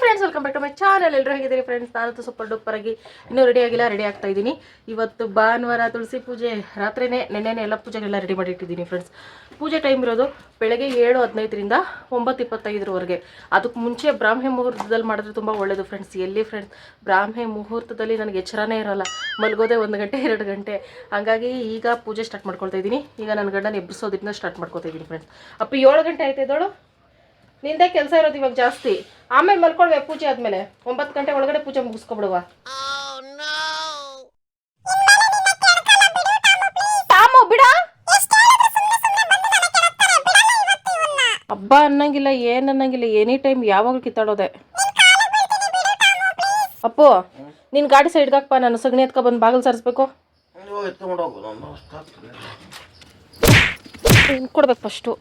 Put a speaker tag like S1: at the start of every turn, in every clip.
S1: Friends welcome back to my channel ಎಲ್ಲರೂ ಹೇಗಿದ್ದೀರಿ friends ನಾನು ಸೂಪರ್ ಡೂಪರ್ ಆಗಿ ಇನ್ನೂ ರೆಡಿ ಆಗಿಲ್ಲ ರೆಡಿ ಆಗ್ತಾ ಇದ್ದೀನಿ. ಇವತ್ತು ಭಾನುವಾರ ತುಳಸಿ ಪೂಜೆ, ರಾತ್ರಿನೇ ನೆನ್ನೆನೇ ಎಲ್ಲ ಪೂಜೆಗೆಲ್ಲ ರೆಡಿ ಮಾಡಿ ಇಟ್ಟಿದ್ದೀನಿ ಫ್ರೆಂಡ್ಸ್ ಪೂಜೆ ಟೈಮ್ ಇರೋದು ಬೆಳಗ್ಗೆ ಏಳು ಹದಿನೈದರಿಂದ ಒಂಬತ್ತು ಇಪ್ಪತ್ತೈದರವರೆಗೆ. ಅದಕ್ಕೆ ಮುಂಚೆ ಬ್ರಾಹ್ಮಿ ಮುಹೂರ್ತದಲ್ಲಿ ಮಾಡಿದ್ರೆ ತುಂಬ ಒಳ್ಳೆಯದು ಫ್ರೆಂಡ್ಸ್ ಎಲ್ಲಿ ಫ್ರೆಂಡ್ಸ್ ಬ್ರಾಹ್ಮಿ ಮುಹೂರ್ತದಲ್ಲಿ ನನಗೆ ಎಚ್ಚರನೇ ಇರೋಲ್ಲ. ಮಲಗೋದೆ ಒಂದು ಗಂಟೆ, ಎರಡು ಗಂಟೆ. ಹಾಗಾಗಿ ಈಗ ಪೂಜೆ ಸ್ಟಾರ್ಟ್ ಮಾಡ್ಕೊಳ್ತಾ ಇದ್ದೀನಿ. ಈಗ ನನ್ನ ಗಂಡನ ಎಬ್ಬಿಸೋದ್ರಿಂದ ಸ್ಟಾರ್ಟ್ ಮಾಡ್ಕೊತಾ ಇದ್ದೀನಿ ಫ್ರೆಂಡ್ಸ್ ಅಪ್ಪ ಏಳು ಗಂಟೆ ಆಯ್ತಾ ನಿಂದೆ ಕೆಲಸ ಇರೋದು ಇವಾಗ ಜಾಸ್ತಿ. ಆಮೇಲೆ ಮಲ್ಕೊಳ್ವೆ ಪೂಜೆ ಆದ್ಮೇಲೆ. ಒಂಬತ್ತು ಗಂಟೆ ಒಳಗಡೆ ಪೂಜೆ ಮುಗಿಸ್ಕೊಬಿಡುವ. ತಾಮು ಬಿಡ. ಹಬ್ಬ ಅನ್ನಂಗಿಲ್ಲ ಏನ್ ಅನ್ನಂಗಿಲ್ಲ ಎನಿ ಟೈಮ್ ಯಾವಾಗಲೂ ಕಿತ್ತಾಡೋದೆ. ಅಪ್ಪು ನಿನ್ ಗಾಡಿ ಸೈಡ್ ಹಾಕ್ಪ ನಾನು ಸಗಣಿ ಎತ್ಕೊ ಬಂದು ಬಾಗಿಲು ಸರಿಸ್ಬೇಕು. ಕೊಡ್ಬೇಕು ಫಸ್ಟು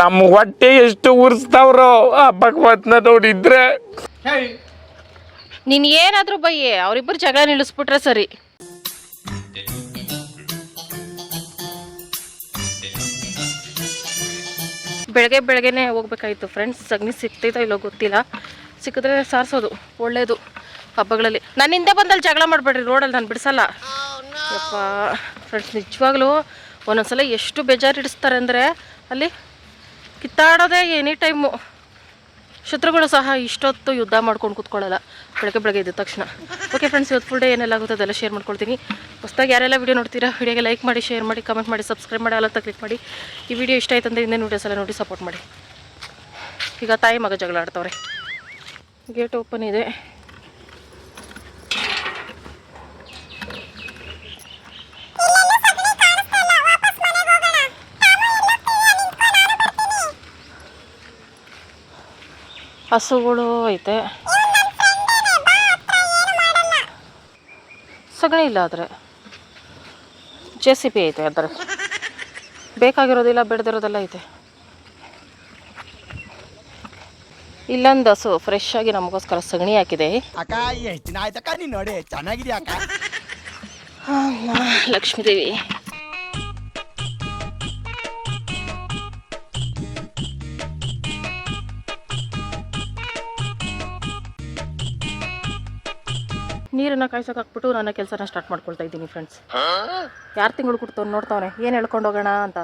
S2: ನಮ್ಮ ಹೊಟ್ಟೆ ಎಷ್ಟು ಉರ್ಸ್ತಾವ್ರೋ ಆ ಭಗವತ್ನ ನೋಡಿದ್ರೆ.
S1: ನೀನ್ ಏನಾದ್ರೂ ಬಯ್ಯೆ ಅವರಿಬ್ಬರು ಜಗಳ ನಿಲ್ಲಿಸ್ಬಿಟ್ರೆ ಸರಿ. ಬೆಳಗ್ಗೆ ಬೆಳಗ್ಗೆನೆ ಹೋಗ್ಬೇಕಾಯ್ತು ಫ್ರೆಂಡ್ಸ್ ಸಗಣಿ ಸಿಗ್ತೈತೋ ಇಲ್ಲೋ ಗೊತ್ತಿಲ್ಲ. ಸಿಕ್ಕಿದ್ರೆ ಸಾರಿಸೋದು ಒಳ್ಳೇದು ಹಬ್ಬಗಳಲ್ಲಿ. ನಾನು ಹಿಂದೆ ಬಂದಲ್ಲಿ ಜಗಳ ಮಾಡಬೇಡ್ರಿ ರೋಡಲ್ಲಿ ನಾನು ಬಿಡಿಸಲ್ಲ. ಯಪ್ಪ ಫ್ರೆಂಡ್ಸ್ ನಿಜವಾಗ್ಲೂ ಒಂದೊಂದ್ಸಲ ಎಷ್ಟು ಬೇಜಾರು ಇಡಿಸ್ತಾರೆ ಅಂದರೆ ಅಲ್ಲಿ ಕಿತ್ತಾಡೋದೇ ಎನಿ ಟೈಮು ಶತ್ರುಗಳು ಸಹ ಇಷ್ಟೊತ್ತು ಯುದ್ಧ ಮಾಡ್ಕೊಂಡು ಕೂತ್ಕೊಳ್ಳಲ್ಲ. ಬೆಳಗ್ಗೆ ಬೆಳಗ್ಗೆ ಇದ್ದ ತಕ್ಷಣ. ಓಕೆ ಫ್ರೆಂಡ್ಸ್ ಇವತ್ತು ಫುಲ್ ಡೇ ಏನೆಲ್ಲ ಆಗುತ್ತೆ ಅದೆಲ್ಲ ಶೇರ್ ಮಾಡ್ಕೊಳ್ತೀನಿ. ಹೊಸ್ದಾಗಿ ಯಾರೆಲ್ಲ ವೀಡಿಯೋ ನೋಡ್ತೀರಾ ವೀಡಿಯೋಗೆ ಲೈಕ್ ಮಾಡಿ ಶೇರ್ ಮಾಡಿ ಕಮೆಂಟ್ ಮಾಡಿ ಸಬ್ಸ್ಕ್ರೈಬ್ ಮಾಡಿ ಅಲ್ಲ ಕ್ಲಿಕ್ ಮಾಡಿ. ಈ ವಿಡಿಯೋ ಇಷ್ಟ ಆಯ್ತಂದ್ರೆ ಇನ್ನೇನು ವೀಡಿಯೋಸ್ ಎಲ್ಲ ನೋಡಿ ಸಪೋರ್ಟ್ ಮಾಡಿ. ಈಗ ತಾಯಿ ಮಗ ಜಗಳ ಆಡ್ತವ್ರೆ. ಗೇಟ್ ಓಪನ್ ಇದೆ. ಹಸುಗಳು ಐತೆ. ಸಗಣಿ ಇಲ್ಲ ಆದರೆ. ಜೆ ಸಿ ಪಿ ಐತೆ ಅದರ ಬೇಕಾಗಿರೋದಿಲ್ಲ ಬೆಳೆದಿರೋದೆಲ್ಲ ಐತೆ. ಇಲ್ಲೊಂದು ಹಸು ಫ್ರೆಶ್ ಆಗಿ ನಮಗೋಸ್ಕರ ಸಗಣಿ ಹಾಕಿದೆ.
S3: ನೋಡಿ
S1: ಅಮ್ಮ, ಲಕ್ಷ್ಮೀದೇವಿ. ನೀರನ್ನ ಕಾಯ್ಸಕ್ ಹಾಕ್ಬಿಟ್ಟು ನನ್ನ ಕೆಲಸನ ಸ್ಟಾರ್ಟ್ ಮಾಡ್ಕೊಳ್ತಾ ಇದ್ದೀನಿ ಫ್ರೆಂಡ್ಸ್ ಯಾರು ತಿಂಗಳು ಕೊಡ್ತಾವ್ ನೋಡ್ತಾವನೆ. ಏನು ಹೇಳ್ಕೊಂಡು ಹೋಗೋಣ ಅಂತ.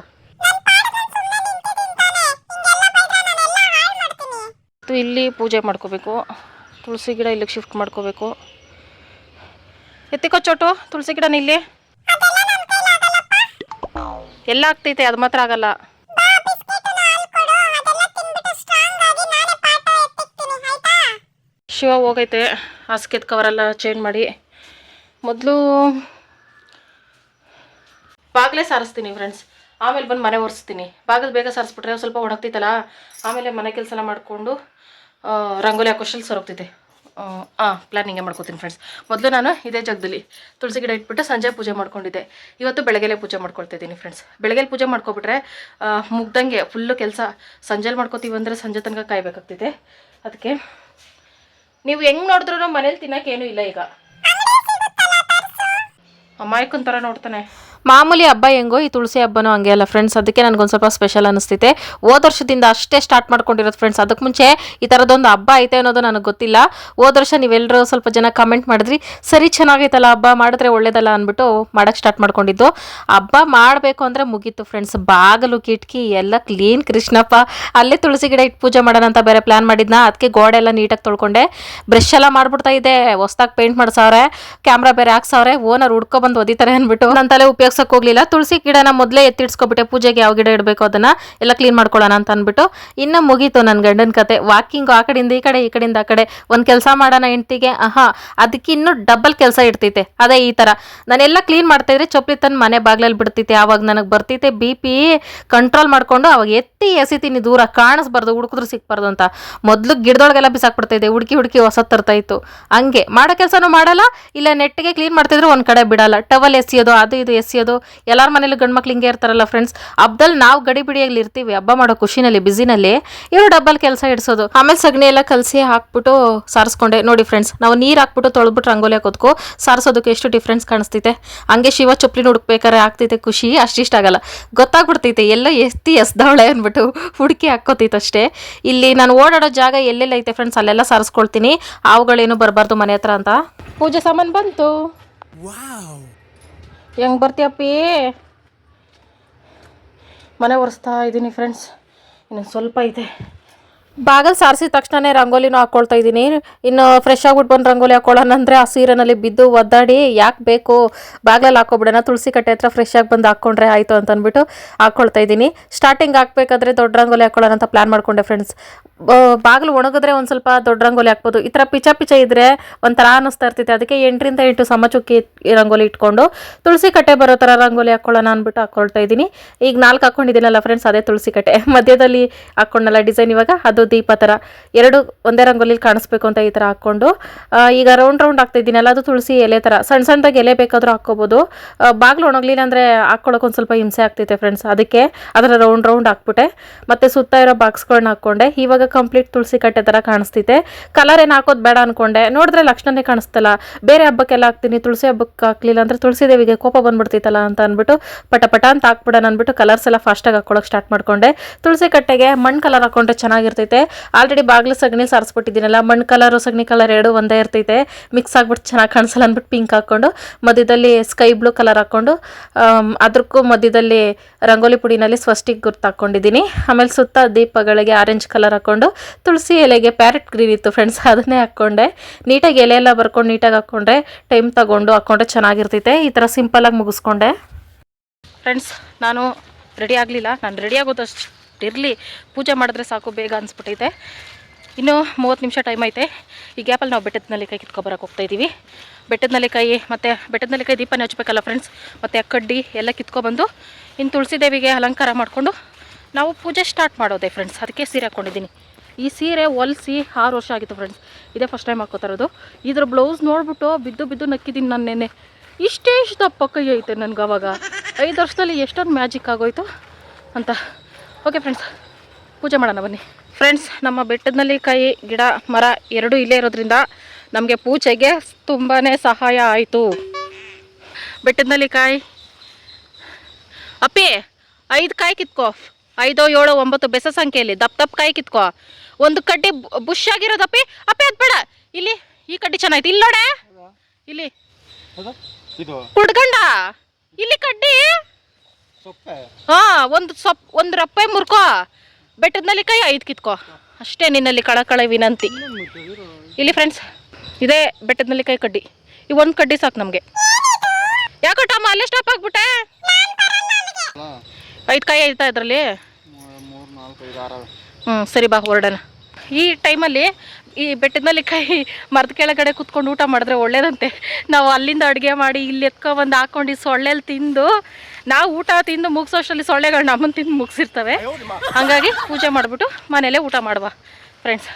S1: ಇಲ್ಲಿ ಪೂಜೆ ಮಾಡ್ಕೋಬೇಕು. ತುಳಸಿ ಗಿಡ ಇಲ್ಲಿಗೆ ಶಿಫ್ಟ್ ಮಾಡ್ಕೋಬೇಕು. ಎತ್ತಿಕೋ ಚೋಟು, ತುಳಸಿ ಗಿಡನ ಇಲ್ಲಿ. ಎಲ್ಲ ಆಗ್ತೈತೆ, ಅದು ಮಾತ್ರ ಆಗಲ್ಲ. ಶಿವ ಹೋಗೈತೆ. ಹಾಸಿಗೆದ ಕವರೆಲ್ಲ ಚೇಂಜ್ ಮಾಡಿ. ಮೊದಲು ಬಾಗಿಲೇ ಸಾರಿಸ್ತೀನಿ ಫ್ರೆಂಡ್ಸ್ ಆಮೇಲೆ ಬಂದು ಮನೆ ಒರೆಸ್ತೀನಿ. ಬಾಗಿಲು ಬೇಗ ಸಾರಿಸ್ಬಿಟ್ರೆ ಸ್ವಲ್ಪ ಒಣಗ್ತೈತಲ್ಲ ಆಮೇಲೆ ಮನೆ ಕೆಲಸ ಎಲ್ಲ ಮಾಡಿಕೊಂಡು ರಂಗೋಲಿ ಹಾಕೋಷ್ಟಲ್ಲಿ ಸೊರಗ್ತೈತೆ ಹಾಂ ಪ್ಲ್ಯಾನಿಂಗೇ ಮಾಡ್ಕೋತೀನಿ ಫ್ರೆಂಡ್ಸ್ ಮೊದಲು ನಾನು ಇದೇ ಜಾಗದಲ್ಲಿ ತುಳಸಿ ಗಿಡ ಇಟ್ಬಿಟ್ಟು ಸಂಜೆ ಪೂಜೆ ಮಾಡ್ಕೊಂಡಿದ್ದೆ. ಇವತ್ತು ಬೆಳಗ್ಗೆಲೇ ಪೂಜೆ ಮಾಡ್ಕೊಳ್ತಿದ್ದೀನಿ ಫ್ರೆಂಡ್ಸ್ ಬೆಳಗ್ಗೆಲಿ ಪೂಜೆ ಮಾಡ್ಕೊಬಿಟ್ರೆ ಮುಗ್ದಂಗೆ ಫುಲ್ಲು ಕೆಲಸ ಸಂಜೆಲಿ ಮಾಡ್ಕೋತೀವಿ ಅಂದರೆ ಸಂಜೆ ತನಕ ಕಾಯ್ಬೇಕಾಗ್ತೈತೆ ಅದಕ್ಕೆ ನೀವು ಹೆಂಗ್ ನೋಡಿದ್ರು ಮನೇಲಿ ತಿನ್ನಕೇನು ಇಲ್ಲ ಈಗ. ಅಮಾಯಕನ್ ಥರ ನೋಡ್ತಾನೆ. ಮಾಮೂಲಿ ಹಬ್ಬ ಹೆಂಗೋ ಈ ತುಳಸಿ ಹಬ್ಬನೂ ಹಂಗೆ ಅಲ್ಲ ಫ್ರೆಂಡ್ಸ್ ಅದಕ್ಕೆ ನನಗೊಂದು ಸ್ವಲ್ಪ ಸ್ಪೆಷಲ್ ಅನಿಸ್ತೈತೆ ಹೋದ ವರ್ಷದಿಂದ ಅಷ್ಟೇ ಸ್ಟಾರ್ಟ್ ಮಾಡ್ಕೊಂಡಿರೋದು ಫ್ರೆಂಡ್ಸ್ ಅದಕ್ಕೆ ಮುಂಚೆ ಈ ಥರದೊಂದು ಹಬ್ಬ ಐತೆ ಅನ್ನೋದು ನನಗೆ ಗೊತ್ತಿಲ್ಲ. ಹೋದ ವರ್ಷ ನೀವೆಲ್ಲರೂ ಸ್ವಲ್ಪ ಜನ ಕಮೆಂಟ್ ಮಾಡಿದ್ರಿ, ಸರಿ ಚೆನ್ನಾಗೈತಲ್ಲ ಹಬ್ಬ, ಮಾಡಿದ್ರೆ ಒಳ್ಳೇದಲ್ಲ ಅಂದ್ಬಿಟ್ಟು ಮಾಡಕ್ಕೆ ಸ್ಟಾರ್ಟ್ ಮಾಡ್ಕೊಂಡಿದ್ದು. ಹಬ್ಬ ಮಾಡಬೇಕು ಅಂದರೆ ಮುಗೀತು ಫ್ರೆಂಡ್ಸ್ ಬಾಗಲು, ಕಿಟಕಿ ಎಲ್ಲ ಕ್ಲೀನ್ ಕೃಷ್ಣಪ್ಪ ಅಲ್ಲೇ ತುಳಸಿ ಗಿಡ ಇಟ್ಟು ಪೂಜೆ ಮಾಡೋಣ ಅಂತ ಬೇರೆ ಪ್ಲಾನ್ ಮಾಡಿದ್ನ ಅದಕ್ಕೆ ಗೋಡೆ ಎಲ್ಲ ನೀಟಾಗಿ ತೊಳ್ಕೊಂಡೆ. ಬ್ರಷ್ ಎಲ್ಲ ಮಾಡ್ಬಿಡ್ತಾ ಇದೆ ಹೊಸ್ದಾಗಿ ಪೇಂಟ್ ಮಾಡಿಸವ್ರೆ ಕ್ಯಾಮ್ರಾ ಬೇರೆ ಹಾಕ್ಸವ್ರೆ ಓನರ್ ಹುಡ್ಕೊ ಬಂದು ಒದಿತಾರೆ ಅಂದ್ಬಿಟ್ಟು ನನ್ನ ತಲೆ ಉಪಯೋಗಿಸಕ್ ಹೋಗ್ಲಿಲ್ಲ. ತುಳಸಿ ಗಿಡನ ಮೊದಲೇ ಎತ್ತಿಡ್ಸ್ಕೊಬಿಟ್ಟೆ. ಪೂಜೆಗೆ ಯಾವ ಗಿಡ ಇಡಬೇಕು ಅದನ್ನ ಎಲ್ಲ ಕ್ಲೀನ್ ಮಾಡ್ಕೊಳ್ಳೋಣ ಅಂತ ಅಂದ್ಬಿಟ್ಟು ಇನ್ನು ಮುಗೀತು ನನ್ನ ಗಂಡನ ಕತೆ. ವಾಕಿಂಗ್ ಆ ಕಡೆಯಿಂದ ಈ ಕಡೆ, ಈ ಕಡೆಯಿಂದ ಆ ಕಡೆ. ಒಂದು ಕೆಲಸ ಮಾಡೋಣ ಹೆಂಡ್ತಿಗೆ. ಆಹಾ, ಅದಕ್ಕೆ ಇನ್ನೂ ಡಬಲ್ ಕೆಲಸ ಇಡ್ತೈತೆ. ಅದೇ ಈ ಥರ ನಾನೆಲ್ಲ ಕ್ಲೀನ್ ಮಾಡ್ತಾ ಇದ್ರೆ ಚೊಪ್ಲಿ ತನ್ನ ಮನೆ ಬಾಗ್ಲಲ್ಲಿ ಬಿಡ್ತೈತೆ. ಆವಾಗ ನನಗೆ ಬರ್ತೈತೆ ಬಿ ಪಿ ಕಂಟ್ರೋಲ್ ಮಾಡ್ಕೊಂಡು ಅವಾಗ ಎತ್ತಿ ಎಸಿತೀನಿ ದೂರ. ಕಾಣಿಸ್ಬಾರ್ದು, ಹುಡುಕಿದ್ರು ಸಿಕ್ಬಾರ್ದು ಅಂತ. ಮೊದಲು ಗಿಡದೊಳಗೆಲ್ಲ ಬಿಸಾಕ್ಬಿಡ್ತೈತೆ ಹುಡುಕಿ ಹುಡುಕಿ ಹೊಸ ತರ್ತಾ ಇತ್ತು. ಹಂಗೆ ಮಾಡೋ ಕೆಲಸನೂ ಮಾಡಲ್ಲ. ಇಲ್ಲ ನೆಟ್ಟಿಗೆ ಕ್ಲೀನ್ ಮಾಡ್ತಿದ್ರು ಒಂದು ಕಡೆ ಬಿಡಲ್ಲ. ಟವಲ್ ಎಸಿಯೋದು, ಅದು ಇದು ಎಸಿಯೋದು. ತೆಗಿಯೋದು ಎಲ್ಲರ ಮನೇಲಿ ಗಂಡು ಮಕ್ಳು ಹಿಂಗೆ ಇರ್ತಾರಲ್ಲ ಫ್ರೆಂಡ್ಸ್ ಹಬ್ಬದಲ್ಲಿ ನಾವು ಗಡಿ ಬಿಡಿಯಲ್ಲಿ ಇರ್ತೀವಿ, ಹಬ್ಬ ಮಾಡೋ ಖುಷಿನಲ್ಲಿ ಬಿಸಿನಲ್ಲಿ ಇವರು ಡಬ್ಬಲ್ ಕೆಲಸ ಇಡಿಸೋದು. ಆಮೇಲೆ ಸಗಣಿ ಎಲ್ಲ ಕಲಸಿ ಹಾಕ್ಬಿಟ್ಟು ಸಾರಿಸ್ಕೊಂಡೆ. ನೋಡಿ ಫ್ರೆಂಡ್ಸ್ ನಾವು ನೀರು ಹಾಕ್ಬಿಟ್ಟು ತೊಳೆದ್ಬಿಟ್ಟು ರಂಗೋಲಿ ಹಾಕೋದ್ಕು ಸಾರಿಸೋದಕ್ಕೆ ಎಷ್ಟು ಡಿಫ್ರೆನ್ಸ್ ಕಾಣಿಸ್ತೈತೆ ಹಂಗೆ ಶಿವ ಚೊಪ್ಲಿ ಹುಡುಕ್ಬೇಕಾರೆ ಆಗ್ತೈತೆ ಖುಷಿ ಅಷ್ಟಿಷ್ಟ ಆಗಲ್ಲ. ಗೊತ್ತಾಗ್ಬಿಡ್ತೈತೆ, ಎಲ್ಲ ಎತ್ತಿ ಎಸ್ದವಳೆ ಅಂದ್ಬಿಟ್ಟು ಹುಡುಕಿ ಹಾಕೋತೈತೆ ಅಷ್ಟೇ. ಇಲ್ಲಿ ನಾನು ಓಡಾಡೋ ಜಾಗ ಎಲ್ಲೆಲ್ಲ ಐತೆ ಫ್ರೆಂಡ್ಸ್ ಅಲ್ಲೆಲ್ಲ ಸಾರಿಸ್ಕೊಳ್ತೀನಿ. ಅವುಗಳೇನು ಬರಬಾರ್ದು ಮನೆ ಹತ್ರ ಅಂತ. ಪೂಜೆ ಸಾಮಾನು ಬಂತು. ಹೆಂಗೆ ಬರ್ತೀಯಪ್ಪಿ ಮನೆ ಒರೆಸ್ತಾ ಇದ್ದೀನಿ ಫ್ರೆಂಡ್ಸ್ ಇನ್ನು ಸ್ವಲ್ಪ ಇದೆ. ಬಾಗಲ್ ಸಾರಿಸಿದ ತಕ್ಷಣನೇ ರಂಗೋಲಿನೂ ಹಾಕ್ಕೊಳ್ತಾ ಇದ್ದೀನಿ. ಇನ್ನು ಫ್ರೆಶ್ ಆಗಿಬಿಟ್ಟು ಬಂದು ರಂಗೋಲಿ ಹಾಕೊಳ್ಳೋಣ ಅಂದರೆ ಆ ಸೀರೆನಲ್ಲಿ ಬಿದ್ದು ಒದ್ದಾಡಿ, ಯಾಕೆ ಬೇಕು? ಬಾಗ್ಲಲ್ಲಿ ಹಾಕೋಬಿಡೋಣ ತುಳಸಿ ಕಟ್ಟೆ ಹತ್ರ ಫ್ರೆಶ್ ಆಗಿ ಬಂದು ಹಾಕ್ಕೊಂಡ್ರೆ ಆಯಿತು ಅಂತ ಅಂದ್ಬಿಟ್ಟು ಹಾಕ್ಕೊಳ್ತಾ ಇದ್ದೀನಿ. ಸ್ಟಾರ್ಟಿಂಗ್ ಹಾಕ್ಬೇಕಾದ್ರೆ ದೊಡ್ಡ ರಂಗೋಲಿ ಹಾಕೊಳ್ಳೋಣ ಅಂತ ಪ್ಲ್ಯಾನ್ ಮಾಡ್ಕೊಂಡೆ ಫ್ರೆಂಡ್ಸ್ ಬಾಗಿಲು ಒಣಗಿದ್ರೆ ಒಂದು ಸ್ವಲ್ಪ ದೊಡ್ಡ ರಂಗೋಲಿ ಹಾಕ್ಬೋದು. ಈ ಥರ ಪಿಚ ಪಿಚ ಇದ್ದರೆ ಒಂಥರ ಅನ್ನಿಸ್ತಾ ಇರ್ತೈತೆ. ಅದಕ್ಕೆ ಎಂಟರಿಂದ ಎಂಟು ಸಮಚುಕ್ಕಿ ರಂಗೋಲಿ ಇಟ್ಕೊಂಡು ತುಳಸಿ ಕಟ್ಟೆ ಬರೋ ಥರ ರಂಗೋಲಿ ಹಾಕ್ಕೊಳ್ಳೋಣ ಅಂದ್ಬಿಟ್ಟು ಹಾಕ್ಕೊಳ್ತಾ ಇದ್ದೀನಿ. ಈಗ ನಾಲ್ಕು ಹಾಕ್ಕೊಂಡಿದ್ದೀನಲ್ಲ ಫ್ರೆಂಡ್ಸ್ ಅದೇ ತುಳಸಿ ಕಟ್ಟೆ. ಮಧ್ಯದಲ್ಲಿ ಹಾಕ್ಕೊಂಡಲ್ಲ ಡಿಸೈನ್ ಇವಾಗ, ಅದು ದೀಪ ಥರ ಎರಡು ಒಂದೇ ರಂಗೋಲಿ ಕಾಣಿಸ್ಬೇಕು ಅಂತ ಈ ಥರ ಹಾಕ್ಕೊಂಡು ಈಗ ರೌಂಡ್ ರೌಂಡ್ ಹಾಕ್ತಾ ಇದ್ದೀನಲ್ಲ, ಅದು ತುಳಸಿ ಎಲೆ ಥರ ಸಣ್ಣ ಸಣ್ಣದಾಗಿ ಎಲೆ ಬೇಕಾದರೂ ಹಾಕ್ಕೋಬೋದು. ಬಾಗಿಲು ಬಾಗ್ಲು ಒಣಗಲಿಲ್ಲ ಅಂದರೆ ಹಾಕ್ಕೊಳ್ಳೋಕೆ ಒಂದು ಸ್ವಲ್ಪ ಹಿಂಸೆ ಆಗ್ತೈತೆ ಫ್ರೆಂಡ್ಸ್ ಅದಕ್ಕೆ ಅದರ ರೌಂಡ್ ರೌಂಡ್ ಹಾಕ್ಬಿಟ್ಟೆ. ಮತ್ತು ಸುತ್ತ ಇರೋ ಬಾಕ್ಸ್ಗಳನ್ನ ಹಾಕ್ಕೊಂಡೆ ಇವಾಗ ಕಂಪ್ಲೀಟ್ ತುಳಸಿ ಕಟ್ಟೆ ಥರ ಕಾಣಿಸ್ತೈತೆ ಕಲರ್ ಏನು ಹಾಕೋದು ಬೇಡ ಅನ್ಕೊಂಡೆ. ನೋಡಿದ್ರೆ ಲಕ್ಷಣನೇ ಕಾಣಿಸ್ತಲ್ಲ. ಬೇರೆ ಹಬ್ಬಕ್ಕೆಲ್ಲ ಹಾಕ್ತೀನಿ, ತುಳಸಿ ಹಬ್ಬಕ್ಕೆ ಹಾಕ್ಲಿಲ್ಲ ಅಂದರೆ ತುಳಸಿ ದೇವಿಗೆ ಕೋಪ ಬಂದ್ಬಿಡ್ತೈತಲ್ಲ ಅಂತ ಅಂದ್ಬಿಟ್ಟು ಪಟ ಪಟ ಅಂತ ಹಾಕ್ಬಿಡೋಣ ಅಂದ್ಬಿಟ್ಟು ಕಲರ್ಸ್ ಎಲ್ಲ ಫಾಸ್ಟಾಗಿ ಹಾಕ್ಕೊಳಕ್ಕೆ ಸ್ಟಾರ್ಟ್ ಮಾಡ್ಕೊಂಡೆ. ತುಳಸಿ ಕಟ್ಟೆಗೆ ಮಣ್ಣು ಕಲರ್ ಹಾಕೊಂಡ್ರೆ ಚೆನ್ನಾಗಿರ್ತೈತೆ. ಆಲ್ರೆಡಿ ಬಾಗಿಲು ಸಗಣಿ ಸಾರಿಸ್ಬಿಟ್ಟಿದ್ದೀನಲ್ಲ ಮಣ್ಣು ಕಲರು ಸಗಣಿ ಕಲರ್ ಎರಡು ಒಂದೇ ಇರ್ತೈತೆ. ಮಿಕ್ಸ್ ಆಗ್ಬಿಟ್ಟು ಚೆನ್ನಾಗಿ ಕಾಣಿಸಲ್ಲ ಅಂದ್ಬಿಟ್ಟು ಪಿಂಕ್ ಹಾಕ್ಕೊಂಡು, ಮಧ್ಯದಲ್ಲಿ ಸ್ಕೈ ಬ್ಲೂ ಕಲರ್ ಹಾಕ್ಕೊಂಡು ಅದಕ್ಕೂ ಮಧ್ಯದಲ್ಲಿ ರಂಗೋಲಿ ಪುಡಿನಲ್ಲಿ ಸ್ವಸ್ಟಿಕ್ ಗುರ್ತು ಹಾಕ್ಕೊಂಡಿದ್ದೀನಿ. ಆಮೇಲೆ ಸುತ್ತ ದೀಪಗಳಿಗೆ ಆರೆಂಜ್ ಕಲರ್ ಹಾಕ್ಕೊಂಡು ತುಳಸಿ ಎಲೆಗೆ ಪ್ಯಾರೆಟ್ ಗ್ರೀನ್ ಇತ್ತು ಫ್ರೆಂಡ್ಸ್ ಅದನ್ನೇ ಹಾಕ್ಕೊಂಡೆ. ನೀಟಾಗಿ ಎಲೆ ಎಲ್ಲ ಬರ್ಕೊಂಡು ನೀಟಾಗಿ ಹಾಕ್ಕೊಂಡ್ರೆ ಟೈಮ್ ತಗೊಂಡು ಹಾಕ್ಕೊಂಡ್ರೆ ಚೆನ್ನಾಗಿರ್ತೈತೆ ಈ ಥರ ಸಿಂಪಲಾಗಿ ಮುಗಿಸ್ಕೊಂಡೆ. ಫ್ರೆಂಡ್ಸ್ ನಾನು ರೆಡಿ ಆಗಲಿಲ್ಲ. ನಾನು ರೆಡಿ ಆಗೋದಷ್ಟು ಇರಲಿ ಪೂಜೆ ಮಾಡಿದ್ರೆ ಸಾಕು, ಬೇಗ ಅನಿಸ್ಬಿಟ್ಟೈತೆ. ಇನ್ನು ಮೂವತ್ತು ನಿಮಿಷ ಟೈಮ್ ಐತೆ. ಈ ಗ್ಯಾಪಲ್ಲಿ ನಾವು ಬೆಟ್ಟದ ನೆಲ್ಲಿಕಾಯಿ ಕಿತ್ಕೊಬರಕ್ಕೆ ಹೋಗ್ತಾ ಇದ್ದೀವಿ ಬೆಟ್ಟದ ನೆಲ್ಲಿಕಾಯಿ ಮತ್ತು ಬೆಟ್ಟದ ನೆಲ್ಲಿಕಾಯಿ ದೀಪನೇ ಹಚ್ಚಬೇಕಲ್ಲ ಫ್ರೆಂಡ್ಸ್ ಮತ್ತು ಕಡ್ಡಿ ಎಲ್ಲ ಕಿತ್ಕೊಬಂದು, ಇನ್ನು ತುಳಸಿ ದೇವಿಗೆ ಅಲಂಕಾರ ಮಾಡಿಕೊಂಡು ನಾವು ಪೂಜೆ ಸ್ಟಾರ್ಟ್ ಮಾಡೋದೆ ಫ್ರೆಂಡ್ಸ್ ಅದಕ್ಕೆ ಸೀರೆ ಹಾಕ್ಕೊಂಡಿದ್ದೀನಿ ಈ ಸೀರೆ ಹೊಲಿಸಿ ಆರು ವರ್ಷ ಆಗಿತ್ತು ಫ್ರೆಂಡ್ಸ್ ಇದೇ ಫಸ್ಟ್ ಟೈಮ್ ಹಾಕೋತಾ ಇರೋದು ಇದ್ರ ಬ್ಲೌಸ್ ನೋಡ್ಬಿಟ್ಟು ಬಿದ್ದು ಬಿದ್ದು ನಕ್ಕಿದ್ದೀನಿ ನಾನು ನೆನ್ನೆ ಇಷ್ಟೇ ಇಷ್ಟು ಕೈ ಐತೆ ನನಗೆ ಅವಾಗ. ಐದು ವರ್ಷದಲ್ಲಿ ಎಷ್ಟೊಂದು ಮ್ಯಾಜಿಕ್ ಆಗೋಯ್ತು ಅಂತ. ಓಕೆ ಫ್ರೆಂಡ್ಸ್ ಪೂಜೆ ಮಾಡೋಣ ಬನ್ನಿ. ಫ್ರೆಂಡ್ಸ್ ನಮ್ಮ ಬೆಟ್ಟದಲ್ಲಿ ಕೈ, ಗಿಡ, ಮರ ಎರಡೂ ಇಲ್ಲೇ ಇರೋದ್ರಿಂದ ನಮಗೆ ಪೂಜೆಗೆ ತುಂಬಾ ಸಹಾಯ ಆಯಿತು. ಬೆಟ್ಟದಲ್ಲಿ ಕಾಯಿ. ಅಪ್ಪಿ, ಐದು ಕಾಯಿ ಕಿತ್ಕೋ. ಐದೋ ಏಳೋ ಒಂಬತ್ತು ಬೆಸ ಸಂಖ್ಯೆಯಲ್ಲಿ. ದಪ್ಪ ದಪ್ಪ ಕಾಯಿ ಕಿತ್ಕೋ. ಒಂದು ಕಡ್ಡಿ ಬುಷ್ ಆಗಿರೋದಪ್ಪಿ. ಅಪ್ಪಿ ಅದ್ ಬೇಡ. ಇಲ್ಲಿ ಈ ಕಡ್ಡಿ ಚೆನ್ನಾಗಿತ್ತು ಇಲ್ಲಿ ನೋಡ. ಇಲ್ಲಿ. ಕುಡ್ಕಂಡ. ಇಲ್ಲಿ ಕಡ್ಡಿ. ಹಾ ಒಂದು ಸೊಪ್ ಒಂದು ರಪ್ಪೆ ಮುರ್ಕೋ. ಬೆಟ್ಟದಲ್ಲಿ ಕೈ ಐದು ಕಿತ್ಕೊ. ಅಷ್ಟೇ ನಿನ್ನಲ್ಲಿ ಕಳಕಳ ವಿನಂತಿ. ಇಲ್ಲಿ ಫ್ರೆಂಡ್ಸ್ ಇದೇ ಬೆಟ್ಟದಲ್ಲಿ ಕೈ ಕಡ್ಡಿ. ಈ ಒಂದು ಕಡ್ಡಿ ಸಾಕು ನಮಗೆ. ಯಾಕೋ ಟಮ್ಮ ಅಲ್ಲೇ ಸ್ಟಾಪ್ ಆಗ್ಬಿಟ್ಟೆ? ಐದು ಕಾಯಿ ಐತಾ ಇದರಲ್ಲಿ? ಹ್ಞೂ ಸರಿ ಬಾ, ಹೊರಡೋಣ. ಈ ಟೈಮಲ್ಲಿ ಈ ಬೆಟ್ಟದಲ್ಲಿ ಕೈ ಮರದ ಕೆಳಗಡೆ ಕುತ್ಕೊಂಡು ಊಟ ಮಾಡಿದ್ರೆ ಒಳ್ಳೇದಂತೆ. ನಾವು ಅಲ್ಲಿಂದ ಅಡುಗೆ ಮಾಡಿ, ಇಲ್ಲಿ ಎತ್ಕೊಬಂದು ಹಾಕೊಂಡು ಈ ಸೊಳ್ಳೆಲಿ ತಿಂದು, ನಾವು ಊಟ ತಿಂದು ಮುಗಿಸೋಷ್ಟರಲ್ಲಿ ಸೊಳ್ಳೆಗಳು ನಮ್ಮನ್ನು ತಿಂದು ಮುಗಿಸಿರ್ತವೆ. ಹಾಗಾಗಿ ಪೂಜೆ ಮಾಡಿಬಿಟ್ಟು ಮನೇಲೇ ಊಟ ಮಾಡುವ ಫ್ರೆಂಡ್ಸ್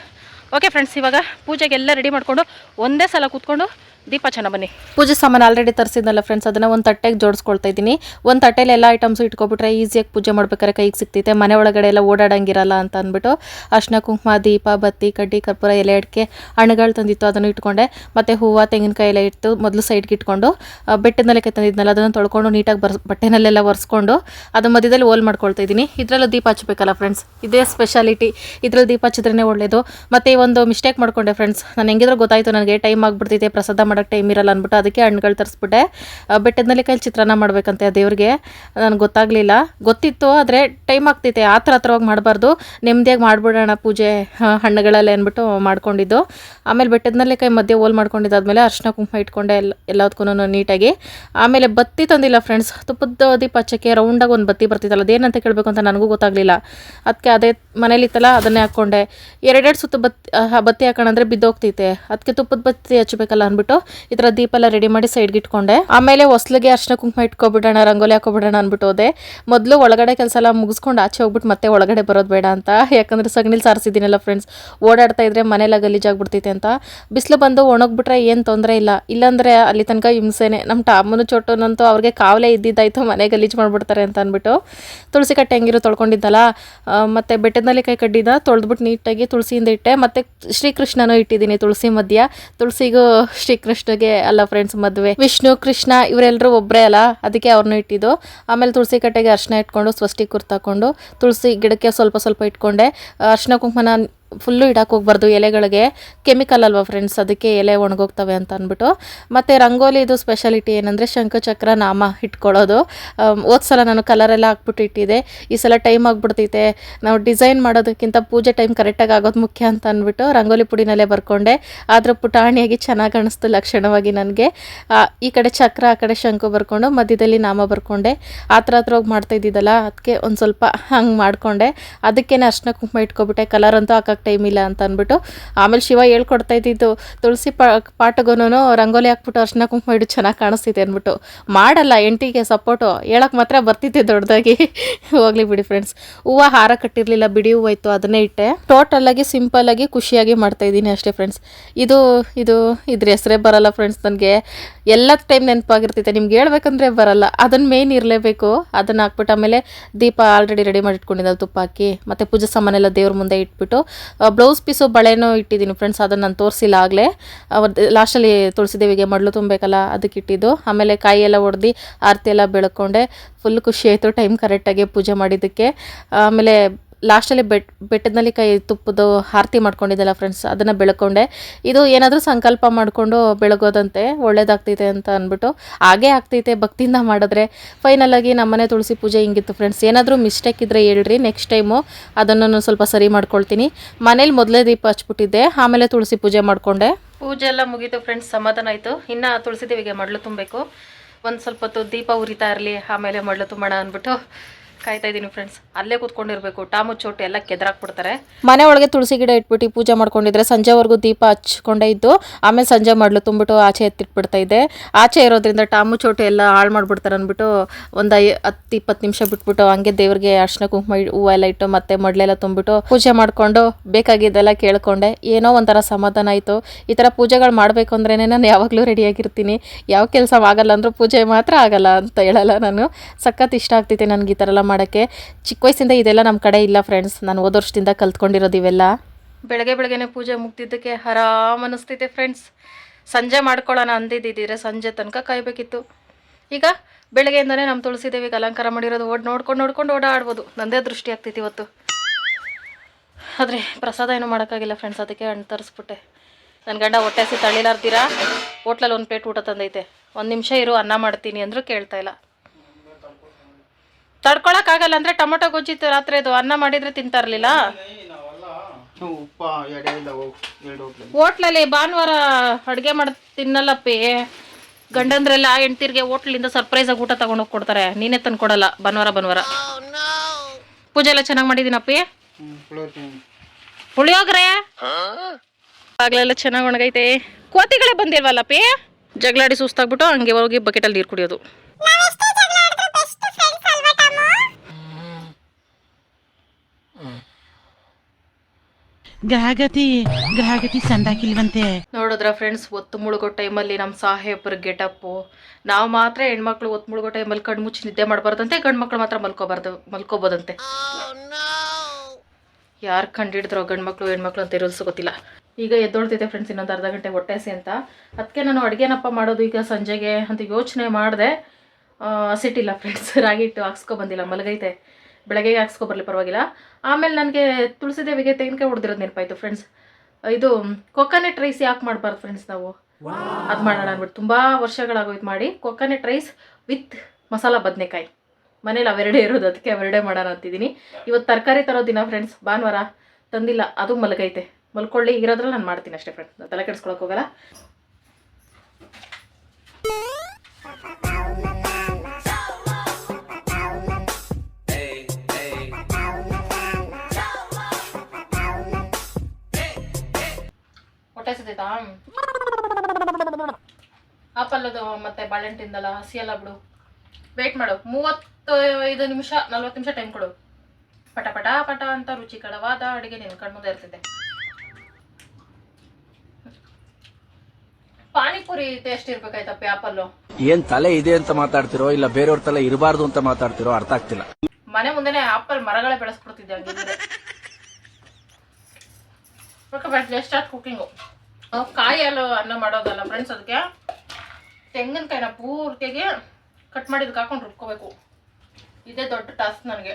S1: ಓಕೆ ಫ್ರೆಂಡ್ಸ್ ಇವಾಗ ಪೂಜೆಗೆಲ್ಲ ರೆಡಿ ಮಾಡಿಕೊಂಡು ಒಂದೇ ಸಲ ಕೂತ್ಕೊಂಡು ದೀಪ ಚೆನ್ನ ಬನ್ನಿ. ಪೂಜೆ ಸಾಮಾನು ಆಲ್ರೆಡಿ ತರಿಸಿದ್ನಲ್ಲ ಫ್ರೆಂಡ್ಸ್ ಅದನ್ನು ಒಂದು ತಟ್ಟೆಗೆ ಜೋಡಿಸ್ಕೊಳ್ತಾ ಇದ್ದೀನಿ. ಒಂದು ತಟ್ಟೆಲಿ ಎಲ್ಲ ಐಟಮ್ಸು ಇಟ್ಕೊಬಿಟ್ರೆ ಈಸಿಯಾಗಿ ಪೂಜೆ ಮಾಡ್ಬೇಕಾದ್ರೆ ಕೈಗೆ ಸಿಗ್ತೈತೆ. ಮನೆ ಒಳಗಡೆ ಎಲ್ಲ ಓಡಾಡಂಗಿರಲ್ಲ ಅಂತ ಅಂದ್ಬಿಟ್ಟು ಅರ್ಶಿನ, ಕುಂಕುಮ, ದೀಪ, ಬತ್ತಿ, ಕಡ್ಡಿ, ಕರ್ಪೂರ, ಎಲೆ, ಅಡಿಕೆ, ಹಣ್ಣುಗಳು ತಂದಿತ್ತು, ಅದನ್ನು ಇಟ್ಕೊಂಡೆ. ಮತ್ತು ಹೂವು, ತೆಂಗಿನಕಾಯಿ ಎಲ್ಲ ಇಟ್ಟು ಮೊದಲು ಸೈಡ್ಗೆ ಇಟ್ಕೊಂಡು ಬೆಟ್ಟದ ನೆಲಕ್ಕೆ ತಂದಿದ್ನಲ್ಲ ಅದನ್ನು ತೊಳ್ಕೊಂಡು ನೀಟಾಗಿ ಬರ್ಸ್ ಬಟ್ಟೆನಲ್ಲೆಲ್ಲ ಒರೆಸ್ಕೊಂಡು ಅದು ಮಧ್ಯದಲ್ಲಿ ಓಲ್ ಮಾಡ್ಕೊಳ್ತಾ ಇದ್ದೀನಿ. ಇದರಲ್ಲೂ ದೀಪ ಹಚ್ಚಬೇಕಲ್ಲ ಫ್ರೆಂಡ್ಸ್ ಇದೇ ಸ್ಪೆಷಾಲಿಟಿ ಇದರಲ್ಲಿ ದೀಪ ಹಚ್ಚಿದ್ರೇ ಒಳ್ಳೆಯದು ಮತ್ತು ಒಂದು ಮಿಸ್ಟೇಕ್ ಮಾಡ್ಕೊಂಡೆ ಫ್ರೆಂಡ್ಸ್ ನಾನು ಹೆಂಗಿದ್ರೂ ಗೊತ್ತಾಯಿತು, ನನಗೆ ಟೈಮ್ ಆಗಿಬಿಡ್ತಿದೆ ಪ್ರಸಾದ ಮಾಡೋಕ್ಕೆ ಟೈಮ್ ಇರಲ್ಲ ಅಂದ್ಬಿಟ್ಟು ಅದಕ್ಕೆ ಹಣ್ಣುಗಳು ತರಿಸ್ಬಿಟ್ಟೆ. ಬೆಟ್ಟದಲ್ಲಿ ಕೈ ಚಿತ್ರಾನ್ನ ಮಾಡಬೇಕಂತೆ ದೇವ್ರಿಗೆ. ನನಗೆ ಗೊತ್ತಾಗಲಿಲ್ಲ. ಗೊತ್ತಿತ್ತು, ಆದರೆ ಟೈಮ್ ಆಗ್ತೈತೆ. ಆ ಥರ ಹತ್ರವಾಗಿ ಮಾಡಬಾರ್ದು. ನೆಮ್ಮದಿಯಾಗಿ ಮಾಡಿಬಿಡೋಣ ಪೂಜೆ ಹಣ್ಣುಗಳಲ್ಲಿ ಅಂದ್ಬಿಟ್ಟು ಮಾಡ್ಕೊಂಡಿದ್ದು. ಆಮೇಲೆ ಬೆಟ್ಟದಲ್ಲಿ ಕೈ ಮಧ್ಯೆ ಓಲ್ ಮಾಡ್ಕೊಂಡಿದ್ದಾದ್ಮೇಲೆ ಅರ್ಶಿನ ಕುಂಕುಮ ಇಟ್ಕೊಂಡೆ ಎಲ್ಲ ಎಲ್ಲದಕ್ಕೂ ನೀಟಾಗಿ. ಆಮೇಲೆ ಬತ್ತಿ ತಂದಿಲ್ಲ ಫ್ರೆಂಡ್ಸ್ ತುಪ್ಪದ ದೀಪ ಹಚ್ಚಕ್ಕೆ ರೌಂಡಾಗಿ ಒಂದು ಬತ್ತಿ ಬರ್ತಿತ್ತಲ್ಲ ಅದೇನಂತ ಕೇಳಬೇಕು ಅಂತ ನನಗೂ ಗೊತ್ತಾಗಲಿಲ್ಲ. ಅದಕ್ಕೆ ಅದೇ ಮನೇಲಿತ್ತಲ್ಲ, ಅದನ್ನೇ ಹಾಕ್ಕೊಂಡೆ ಎರಡೆರಡು ಸುತ್ತ ಬತ್ತಿ ಬತ್ತಿ ಹಾಕೋಣ ಅಂದರೆ ಬಿದ್ದೋಗ್ತೈತೆ. ಅದಕ್ಕೆ ತುಪ್ಪದ ಬತ್ತಿ ಹಚ್ಚಬೇಕಲ್ಲ ಅಂದ್ಬಿಟ್ಟು ಈ ಥರ ದೀಪ ಎಲ್ಲ ರೆಡಿ ಮಾಡಿ ಸೈಡ್ಗೆ ಇಟ್ಕೊಂಡೆ. ಆಮೇಲೆ ಹೊಸ್ಲಿಗೆ ಅರ್ಶನ ಕುಂಕುಮ ಇಟ್ಕೊಬಿಡೋಣ, ರಂಗೋಲಿ ಹಾಕೊಬಿಡೋಣ ಅಂದ್ಬಿಟ್ಟು ಹೋದೆ. ಮೊದಲು ಒಳಗಡೆ ಕೆಲಸ ಎಲ್ಲ ಮುಗಿಸ್ಕೊಂಡು ಆಚೆ ಹೋಗ್ಬಿಟ್ಟು ಮತ್ತೆ ಒಳಗಡೆ ಬರೋದು ಬೇಡ ಅಂತ. ಯಾಕಂದರೆ ಸಗಣಿಲಿ ಸಾರಿಸಿದ್ದೀನಲ್ಲ ಫ್ರೆಂಡ್ಸ್ ಓಡಾಡ್ತಾ ಇದ್ರೆ ಮನೆಯೆಲ್ಲ ಗಲೀಜಾಗ್ಬಿಡ್ತೈತೆ ಅಂತ. ಬಿಸಿಲು ಬಂದು ಒಣಗ್ಬಿಟ್ರೆ ಏನು ತೊಂದರೆ ಇಲ್ಲ. ಇಲ್ಲಾಂದರೆ ಅಲ್ಲಿ ತನಕ ಹಿಂಸೆನೆ. ನಮ್ಮ ಟಾಮನು ಚೊಟ್ಟನಂತೂ ಅವ್ರಿಗೆ ಕಾವಲೇ ಇದ್ದಿದ್ದಾಯಿತು ಮನೆ ಗಲೀಜು ಮಾಡ್ಬಿಡ್ತಾರೆ ಅಂತ ಅಂದ್ಬಿಟ್ಟು. ತುಳಸಿ ಕಟ್ಟೆ ಹೆಂಗಿರು ತೊಳ್ಕೊಂಡಿದ್ದಲ್ಲ ಮತ್ತು ಬೆಟ್ಟದಲ್ಲಿ ಕೈ ಕಡ್ಡಿನ ತೊಳೆದ್ಬಿಟ್ಟು ನೀಟಾಗಿ ತುಳಸಿಯಿಂದ ಇಟ್ಟೆ. ಮತ್ತೆ ಶ್ರೀಕೃಷ್ಣನೂ ಇಟ್ಟಿದ್ದೀನಿ ತುಳಸಿ ಮಧ್ಯ ತುಳಸಿಗೂ ಶ್ರೀಕೃಷ್ಣಗೆ ಅಲ್ಲ ಫ್ರೆಂಡ್ಸ್ ಮದುವೆ. ವಿಷ್ಣು, ಕೃಷ್ಣ ಇವರೆಲ್ಲರೂ ಒಬ್ಬರೇ ಅಲ್ಲ, ಅದಕ್ಕೆ ಅವ್ರನ್ನೂ ಇಟ್ಟಿದ್ದು. ಆಮೇಲೆ ತುಳಸಿ ಕಟ್ಟೆಗೆ ಅರ್ಶಿನ ಇಟ್ಕೊಂಡು ಸ್ವಸ್ಟಿ ಕುರ್ತಾಕೊಂಡು ತುಳಸಿ ಗಿಡಕ್ಕೆ ಸ್ವಲ್ಪ ಸ್ವಲ್ಪ ಇಟ್ಕೊಂಡೆ. ಅರ್ಶಿನ ಕುಂಕುಮನ ಫುಲ್ಲು ಇಡಕ್ಕೆ ಹೋಗ್ಬಾರ್ದು. ಎಲೆಗಳಿಗೆ ಕೆಮಿಕಲ್ ಅಲ್ವಾ ಫ್ರೆಂಡ್ಸ್ ಅದಕ್ಕೆ ಎಲೆ ಒಣಗೋಗ್ತವೆ ಅಂತ ಅಂದ್ಬಿಟ್ಟು. ಮತ್ತು ರಂಗೋಲಿದು ಸ್ಪೆಷಾಲಿಟಿ ಏನಂದರೆ ಶಂಖಚಕ್ರ ನಾಮ ಇಟ್ಕೊಳ್ಳೋದು ಸಲ ನಾನು ಕಲರೆಲ್ಲ ಹಾಕ್ಬಿಟ್ಟು ಇಟ್ಟಿದ್ದೆ. ಈ ಸಲ ಟೈಮ್ ಆಗಿಬಿಡ್ತೈತೆ. ನಾವು ಡಿಸೈನ್ ಮಾಡೋದಕ್ಕಿಂತ ಪೂಜೆ ಟೈಮ್ ಕರೆಕ್ಟಾಗಿ ಆಗೋದು ಮುಖ್ಯ ಅಂತ ಅಂದ್ಬಿಟ್ಟು ರಂಗೋಲಿ ಪುಡಿನಲ್ಲೇ ಬರ್ಕೊಂಡೆ. ಆದರೆ ಪುಟಾಣಿಯಾಗಿ ಚೆನ್ನಾಗಿ ಕಾಣಿಸ್ತು ಲಕ್ಷಣವಾಗಿ ನನಗೆ. ಈ ಕಡೆ ಚಕ್ರ, ಆ ಕಡೆ ಶಂಕು ಬರ್ಕೊಂಡು ಮಧ್ಯದಲ್ಲಿ ನಾಮ ಬರ್ಕೊಂಡೆ. ಆ ಥರ ಹತ್ರ ಹೋಗಿ ಮಾಡ್ತಾ ಇದ್ದಿದ್ದಲ್ಲ ಅದಕ್ಕೆ ಒಂದು ಸ್ವಲ್ಪ ಹಂಗೆ ಮಾಡಿಕೊಂಡೆ. ಅದಕ್ಕೇನೆ ಅರ್ಶನ ಕುಂಕುಮ ಇಟ್ಕೊಬಿಟ್ಟೆ. ಕಲರ್ ಅಂತೂ ಹಾಕಕ್ಕೆ ಟೈಮ್ ಇಲ್ಲ ಅಂತ ಅಂದ್ಬಿಟ್ಟು ಆಮೇಲೆ ಶಿವ ಹೇಳ್ಕೊಡ್ತಾ ಇದ್ದಿದ್ದು, ತುಳಸಿ ಪಾ ಪಾಟಗೂನು ರಂಗೋಲಿ ಹಾಕ್ಬಿಟ್ಟು ಅರ್ಶನ ಕುಂಕುಮ ಇಡು ಚೆನ್ನಾಗಿ ಕಾಣಿಸ್ತಿದೆ ಅಂದ್ಬಿಟ್ಟು. ಮಾಡಲ್ಲ ಎಂಟಿಗೆ ಸಪೋರ್ಟು ಹೇಳಕ್ಕೆ ಮಾತ್ರ ಬರ್ತಿದ್ದೆ ದೊಡ್ಡದಾಗಿ. ಹೋಗ್ಲಿ ಬಿಡಿ ಫ್ರೆಂಡ್ಸ್ ಹೂವು ಹಾರ ಕಟ್ಟಿರಲಿಲ್ಲ, ಬಿಡಿ ಹೂವು ಇತ್ತು ಅದನ್ನೇ ಇಟ್ಟೆ. ಟೋಟಲಾಗಿ ಸಿಂಪಲ್ಲಾಗಿ ಖುಷಿಯಾಗಿ ಮಾಡ್ತಾ ಇದ್ದೀನಿ ಅಷ್ಟೇ ಫ್ರೆಂಡ್ಸ್ ಇದು ಇದು, ಇದ್ರ ಹೆಸರೇ ಬರಲ್ಲ ಫ್ರೆಂಡ್ಸ್ ನನಗೆ. ಎಲ್ಲ ಟೈಮ್ ನೆನಪಾಗಿರ್ತೈತೆ. ನಿಮ್ಗೆ ಹೇಳ್ಬೇಕಂದ್ರೆ ಬರಲ್ಲ. ಅದನ್ನು ಮೇನ್ ಇರಲೇಬೇಕು. ಅದನ್ನು ಹಾಕ್ಬಿಟ್ಟು ಆಮೇಲೆ ದೀಪ ಆಲ್ರೆಡಿ ರೆಡಿ ಮಾಡಿ ಇಟ್ಕೊಂಡಿದ್ದೆ ತುಪ್ಪ ಹಾಕಿ. ಮತ್ತು ಪೂಜೆ ಸಾಮಾನೆಲ್ಲ ದೇವ್ರ ಮುಂದೆ ಇಟ್ಬಿಟ್ಟು ಬ್ಲೌಸ್ ಪೀಸು ಬಳೆನೂ ಇಟ್ಟಿದ್ದೀನಿ ಫ್ರೆಂಡ್ಸ್ ಅದನ್ನು ನಾನು ತೋರಿಸಿಲ್ಲ ಆಗಲೇ. ಲಾಸ್ಟಲ್ಲಿ ತುಳಸಿ ದೇವಿಗೆ ಮಡ್ಲು ತುಂಬಬೇಕಲ್ಲ ಅದಕ್ಕೆ ಇಟ್ಟಿದ್ದು. ಆಮೇಲೆ ಕಾಯಿ ಎಲ್ಲ ಹೊಡೆದು ಆರತಿ ಎಲ್ಲ ಬೆಳ್ಕೊಂಡೆ. ಫುಲ್ ಖುಷಿ ಆಯಿತು ಟೈಮ್ ಕರೆಕ್ಟಾಗಿ ಪೂಜೆ ಮಾಡಿದ್ದಕ್ಕೆ. ಆಮೇಲೆ ಲಾಸ್ಟಲ್ಲಿ ಬೆಟ್ ಬೆಟ್ಟದಲ್ಲಿ ಕೈ ತುಪ್ಪದು ಆರತಿ ಮಾಡ್ಕೊಂಡಿದ್ದೆಲ್ಲ ಫ್ರೆಂಡ್ಸ್ ಅದನ್ನು ಬೆಳ್ಕೊಂಡೆ. ಇದು ಏನಾದರೂ ಸಂಕಲ್ಪ ಮಾಡಿಕೊಂಡು ಬೆಳಗೋದಂತೆ, ಒಳ್ಳೇದಾಗ್ತೈತೆ ಅಂತ ಅಂದ್ಬಿಟ್ಟು. ಹಾಗೇ ಆಗ್ತೈತೆ, ಭಕ್ತಿಯಿಂದ ಮಾಡಿದ್ರೆ. ಫೈನಲಾಗಿ ನಮ್ಮನೆ ತುಳಸಿ ಪೂಜೆ ಹಿಂಗಿತ್ತು ಫ್ರೆಂಡ್ಸ್ ಏನಾದರೂ ಮಿಸ್ಟೇಕ್ ಇದ್ದರೆ ಹೇಳ್ರಿ ನೆಕ್ಸ್ಟ್ ಟೈಮು ಅದನ್ನು ನಾನು ಸ್ವಲ್ಪ ಸರಿ ಮಾಡ್ಕೊಳ್ತೀನಿ. ಮನೇಲಿ ಮೊದಲೇ ದೀಪ ಹಚ್ಬಿಟ್ಟಿದ್ದೆ, ಆಮೇಲೆ ತುಳಸಿ ಪೂಜೆ ಮಾಡಿಕೊಂಡೆ. ಪೂಜೆ ಎಲ್ಲ ಮುಗೀತು ಫ್ರೆಂಡ್ಸ್ ಸಮಾಧಾನ ಆಯಿತು. ಇನ್ನು ತುಳಸಿ ದೇವಿಗೆ ಮಡ್ಲು ತುಂಬಬೇಕು. ಒಂದು ಸ್ವಲ್ಪ ಹೊತ್ತು ದೀಪ ಉರಿತಾ ಇರಲಿ, ಆಮೇಲೆ ಮಡ್ಲು ತುಂಬೋಣ ಅಂದ್ಬಿಟ್ಟು. ಕಾಯ್ತಾ ಇದ್ದೀನಿ ಫ್ರೆಂಡ್ಸ್ ಅಲ್ಲೇ ಕೂತ್ಕೊಂಡಿರ್ಬೇಕು. ಟಾಮು, ಚೋಟು ಎಲ್ಲ ಕೆದರಾಕ್ಬಿಡ್ತಾರೆ. ಮನೆ ಒಳಗೆ ತುಳಸಿ ಗಿಡ ಇಟ್ಬಿಟ್ಟು ಪೂಜೆ ಮಾಡ್ಕೊಂಡಿದ್ರೆ ಸಂಜೆವರೆಗೂ ದೀಪ ಹಚ್ಕೊಂಡೇ ಇದ್ದು, ಆಮೇಲೆ ಸಂಜೆ ಮಾಡ್ಲು ತುಂಬಿಟ್ಟು ಆಚೆ ಎತ್ತಿಟ್ಬಿಡ್ತಾ ಇದ್ದೆ ಆಚೆ ಇರೋದ್ರಿಂದ ಟಾಮು, ಚೋಟು ಎಲ್ಲ ಹಾಳು ಮಾಡ್ಬಿಡ್ತಾರೆ ಅಂದ್ಬಿಟ್ಟು ಒಂದು ಹತ್ತು, ಇಪ್ಪತ್ತು ನಿಮಿಷ ಬಿಟ್ಬಿಟ್ಟು ಹಂಗೆ ದೇವ್ರಿಗೆ ಅರ್ಶಿನ ಕುಂಕುಮ ಹೂವು ಎಲ್ಲ ಇಟ್ಟು ಮತ್ತೆ ಮಡ್ಲೆಲ್ಲ ತುಂಬಿಟ್ಟು ಪೂಜೆ ಮಾಡಿಕೊಂಡು ಬೇಕಾಗಿದ್ದೆಲ್ಲ ಕೇಳ್ಕೊಂಡೆ. ಏನೋ ಒಂಥರ ಸಮಾಧಾನ ಆಯಿತು. ಈ ಥರ ಪೂಜೆಗಳು ಮಾಡಬೇಕು ಅಂದ್ರೇ ನಾನು ಯಾವಾಗಲೂ ರೆಡಿಯಾಗಿರ್ತೀನಿ ಯಾವ ಕೆಲಸ ಆಗಲ್ಲ ಅಂದರೂ ಪೂಜೆ ಮಾತ್ರ ಆಗಲ್ಲ ಅಂತ ಹೇಳಲ್ಲ ನಾನು. ಸಖತ್ ಇಷ್ಟ ಆಗ್ತೈತೆ ನನಗೆ ಈ ಥರ ಎಲ್ಲ ಮಾಡೋಕ್ಕೆ ಚಿಕ್ಕ ವಯಸ್ಸಿಂದ ಇದೆಲ್ಲ ನಮ್ಮ ಕಡೆ ಇಲ್ಲ ಫ್ರೆಂಡ್ಸ್ ನಾನು ಹೋದ ವರ್ಷದಿಂದ ಕಲ್ತ್ಕೊಂಡಿರೋದು ಇವೆಲ್ಲ. ಬೆಳಗ್ಗೆ ಬೆಳಗ್ಗೆನೆ ಪೂಜೆ ಮುಗ್ದಿದ್ದಕ್ಕೆ ಆರಾಮ ಅನ್ನಿಸ್ತೈತೆ ಫ್ರೆಂಡ್ಸ್ ಸಂಜೆ ಮಾಡ್ಕೊಳ್ಳೋಣ ಅಂದಿದ್ದಿದ್ರೆ ಸಂಜೆ ತನಕ ಕಾಯಬೇಕಿತ್ತು. ಈಗ ಬೆಳಗ್ಗೆಯಿಂದನೇ ನಮ್ಮ ತುಳಸಿ ದೇವಿಗೆ ಅಲಂಕಾರ ಮಾಡಿರೋದು ಓಡ್ ನೋಡ್ಕೊಂಡು ನೋಡ್ಕೊಂಡು ಓಡಾಡ್ಬೋದು. ನಂದೇ ದೃಷ್ಟಿ ಆಗ್ತೈತಿ ಇವತ್ತು. ಆದರೆ ಪ್ರಸಾದ ಏನೂ ಮಾಡೋಕ್ಕಾಗಿಲ್ಲ ಫ್ರೆಂಡ್ಸ್ ಅದಕ್ಕೆ ಹಣ್ಣು ತರಿಸ್ಬಿಟ್ಟೆ. ನನ್ನ ಗಂಡ ಹೊಟ್ಟೆ ಹಸಿ ತಳ್ಳಿಲಾರ್ದಿರಾ? ಹೋಟ್ಲಲ್ಲಿ ಒಂದು ಪ್ಲೇಟ್ ಊಟ ತಂದೈತೆ. ಒಂದು ನಿಮಿಷ ಇರು, ಅನ್ನ ಮಾಡ್ತೀನಿ ಅಂದರೂ ಕೇಳ್ತಾ ಇಲ್ಲ. ತಡ್ಕೊಳಕ್ಕಾಗಲ್ಲ ಅಂದರೆ ಟೊಮೊಟೊ ಗೊಜ್ಜಿ ರಾತ್ರಿ ಅದು ಅನ್ನ ಮಾಡಿದರೆ ತಿಂತಾ ಇರಲಿಲ್ಲ
S3: ಉಪ್ಪ ಎಡೆ ಇಲ್ಲ ಹೋಗ್ ಎರಡು ಹೋಟ್ಲಲ್ಲಿ.
S1: ಭಾನುವಾರ ಅಡುಗೆ ಮಾಡಿ ತಿನ್ನಲ್ಲಪ್ಪಿ. ಗಂಡಂದ್ರೆಲ್ಲ ಹೆಂಡ್ತಿರ್ಗೆ ಹೋಟ್ಲಿಂದ ಸರ್ಪ್ರೈಸ್ ಆಗಿ ಊಟ ತಗೊಂಡೋಗಿ ಕೊಡ್ತಾರೆ. ನೀನೇ ತಂದು ಕೊಡಲ್ಲ ಭಾನುವಾರ ಭಾನುವಾರ. ಪೂಜೆ ಎಲ್ಲ ಚೆನ್ನಾಗಿ ಮಾಡಿದ್ದೀನಪ್ಪಿ
S3: ಪುಳಿಯೋಗರೆ
S1: ಪುಳಿಯೋಗ್ರೆ? ಆಗ್ಲೆಲ್ಲ ಚೆನ್ನಾಗಿ ಒಣಗೈತೆ. ಕೋತಿಗಳೇ ಬಂದಿಲ್ವಲ್ಲಪ್ಪಿ? ಜಗಳಾಡಿ ಸುಸ್ತಾಗ್ಬಿಟ್ಟು ಹಂಗೆ ಹೋಗಿ ಬಕೆಟಲ್ಲಿ ನೀರು ಕುಡಿಯೋದು.
S4: ಗ್ರಹಗತಿ ಗ್ರಹಗತಿ ಸಂದಾಕಿಲ್ವಂತೆ.
S1: ನೋಡಿದ್ರ ಫ್ರೆಂಡ್ಸ್ ಒತ್ತು ಮುಳುಗೋ ಟೈಮಲ್ಲಿ ನಮ್ಮ ಸಾಹೇಬ್ರ ಗೆಟಪ್ಪು ನಾವು ಮಾತ್ರ ಹೆಣ್ಮಕ್ಳು ಒತ್ತು ಮುಳುಗೋ ಟೈಮಲ್ಲಿ ಕಣ್ಣು ಮುಚ್ಚಿ ನಿದ್ದೆ ಮಾಡಬಾರ್ದಂತೆ ಗಂಡು ಮಕ್ಳು ಮಾತ್ರ ಮಲ್ಕೋಬಾರ್ದು ಮಲ್ಕೋಬೋದಂತೆ. ಯಾರು ಕಂಡಿಡಿದ್ರೋ ಗಂಡು ಮಕ್ಳು ಹೆಣ್ಮಕ್ಳು ಅಂತ ಇರೋದು ಗೊತ್ತಿಲ್ಲ. ಈಗ ಎದ್ದೊಳ್ತಿದ್ದೆ ಫ್ರೆಂಡ್ಸ್ ಇನ್ನೊಂದು ಅರ್ಧ ಗಂಟೆ ಹೊಟ್ಟೆಸಿ ಅಂತ. ಅದಕ್ಕೆ ನಾನು ಅಡುಗೆನಪ್ಪ ಮಾಡೋದು ಈಗ ಸಂಜೆಗೆ ಅಂತ ಯೋಚನೆ ಮಾಡಿದೆ. ಸಿಟ್ಟಿಲ್ಲ ಫ್ರೆಂಡ್ಸ್ ರಾಗಿ ಹಿಟ್ಟು ಹಾಕ್ಸ್ಕೊ ಬಂದಿಲ್ಲ ಮಲಗೈತೆ. ಬೆಳಗ್ಗೆ ಹಾಕ್ಸ್ಕೊ ಬರಲಿ ಪರವಾಗಿಲ್ಲ. ಆಮೇಲೆ ನನಗೆ ತುಳಸಿ ದೇವಿಗೆ ತೆಂಗಿನಕಾಯಿ ಹೊಡೆದಿರೋದು ನೆನಪಾಯ್ತು ಫ್ರೆಂಡ್ಸ್ ಇದು ಕೊಕೊನೆಟ್ ರೈಸ್ ಯಾಕೆ ಮಾಡಬಾರ್ದು ಫ್ರೆಂಡ್ಸ್ ನಾವು? ಅದು ಮಾಡೋಣ ಅಂದ್ಬಿಟ್ಟು. ತುಂಬ ವರ್ಷಗಳಾಗೋಯ್ತು ಮಾಡಿ ಕೊಕೊನೆಟ್ ರೈಸ್ ವಿತ್ ಮಸಾಲ ಬದನೆಕಾಯಿ. ಮನೇಲಿ ಅವೆರಡೇ ಇರೋದು ಅದಕ್ಕೆ ಅವೆರಡೇ ಮಾಡೋಣ ಅಂತಿದ್ದೀನಿ. ಇವತ್ತು ತರಕಾರಿ ತರೋ ದಿನ ಫ್ರೆಂಡ್ಸ್ ಭಾನುವಾರ ತಂದಿಲ್ಲ ಅದು ಮಲಗೈತೆ. ಮಲ್ಕೊಳ್ಳಿ ಇರೋದ್ರಲ್ಲಿ ನಾನು ಮಾಡ್ತೀನಿ ಅಷ್ಟೇ ಫ್ರೆಂಡ್ಸ್ ತಲೆ ಕೆಡಿಸ್ಕೊಳಕ್ಕೆ ಹೋಗಲ್ಲ. ಹೊಟ್ಟೆ ಆಪಲ್ಲದು ಮತ್ತೆ ಬಾಳೆಹಣ್ಣು ತಿಂದಲ್ಲ ಹಸಿ ಎಲ್ಲ ಬಿಡು. ವೇಟ್ ಮಾಡು ಮೂವತ್ತು ಐದು ನಿಮಿಷ ನಲ್ವತ್ತು ನಿಮಿಷ ಟೈಮ್ ಕೊಡು. ಪಟ ಪಟ ಪಟ ಅಂತ ರುಚಿಕರವಾದ ಅಡುಗೆ ನಿನ್ನ ಕಣ್ಮುಂದೆ ಇರ್ತಿದೆ ಪಾನಿಪುರಿ ಟೇಸ್ಟ್ ಇರ್ಬೇಕಾಯ್ತಪ್ಪ ಆಪಲ್ಲು
S5: ಏನ್ ತಲೆ ಇದೆ ಅಂತ ಮಾತಾಡ್ತಿರೋ ಇಲ್ಲ ಬೇರೆಯವ್ರ ತಲೆ ಇರಬಾರ್ದು ಅಂತ ಮಾತಾಡ್ತಿರೋ ಅರ್ಥ ಆಗ್ತಿಲ್ಲ.
S1: ಮನೆ ಮುಂದೆನೆ ಆಪಲ್ ಮರಗಳೇ ಬೆಳೆಸ್ಬಿಡ್ತಿದ್ದೆ ಹಂಗಿದ್ರೆ ಓಕೆ ಬಟ್ ಸ್ಟಾರ್ಟ್ ಕುಕಿಂಗು ಕಾಯಿ ಅನ್ನ ಮಾಡೋದಲ್ಲ ಫ್ರೆಂಡ್ಸ್ ಅದಕ್ಕೆ. ತೆಂಗಿನಕಾಯಿನ ಪೂರ್ತಿಯಾಗಿ ಕಟ್ ಮಾಡಿದ್ ಹಾಕೊಂಡು ರುಬ್ಕೋಬೇಕು. ಇದೇ ದೊಡ್ಡ ಟಾಸ್ಕ್ ನನಗೆ.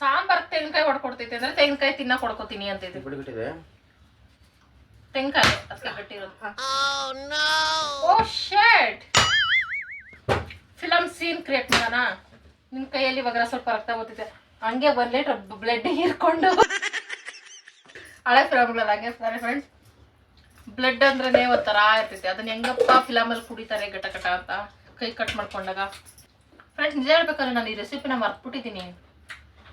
S1: ಸಾಂಬಾರ್ ತೆಂಗಿನಕಾಯಿ ಹೊಡ್ಕೊಡ್ತೈತೆ ಅಂದ್ರೆ ತೆಂಗಿನಕಾಯಿ ತಿನ್ನ ಕೊಡ್ಕೋತೀನಿ
S3: ಅಂತ
S1: ತೆಂಗಿನಕಾಯಿ ಅದಕ್ಕೆ ಗಟ್ಟಿರೋದು ಓ ಶೇಟ್ ಫಿಲಮ್ ಸೀನ್ ಕ್ರಿಯೇಟ್ ಮಾಡೋಣ. ನಿನ್ ಕೈಯಲ್ಲಿ ಇವಾಗ ಸ್ವಲ್ಪ ರಕ್ತ ಬರ್ತಿದೆ ಹಂಗೆ ಒಂದ್ ಲೀಟರ್ ಬ್ಲಡ್ ಹೀರ್ಕೊಂಡು ಹಳೆ ಫಿಲಮ್ಗಳಲ್ಲಿ ಹಂಗೆ ಫ್ರೆಂಡ್ಸ್ ಬ್ಲಡ್ ಅಂದ್ರೆ ಒಂಥರ ಇರ್ತೈತಿ. ಅದನ್ನ ಹೆಂಗಪ್ಪ ಫಿಲಮಲ್ಲಿ ಕುಡಿತಾರೆ ಗಟ ಅಂತ ಕೈ ಕಟ್ ಮಾಡ್ಕೊಂಡಾಗ. ಫ್ರೆಂಡ್ಸ್ ನಿಜ ಹೇಳ್ಬೇಕಾದ್ರೆ ನಾನು ಈ ರೆಸಿಪಿನ ಮರ್ತ್ಬಿಟ್ಟಿದ್ದೀನಿ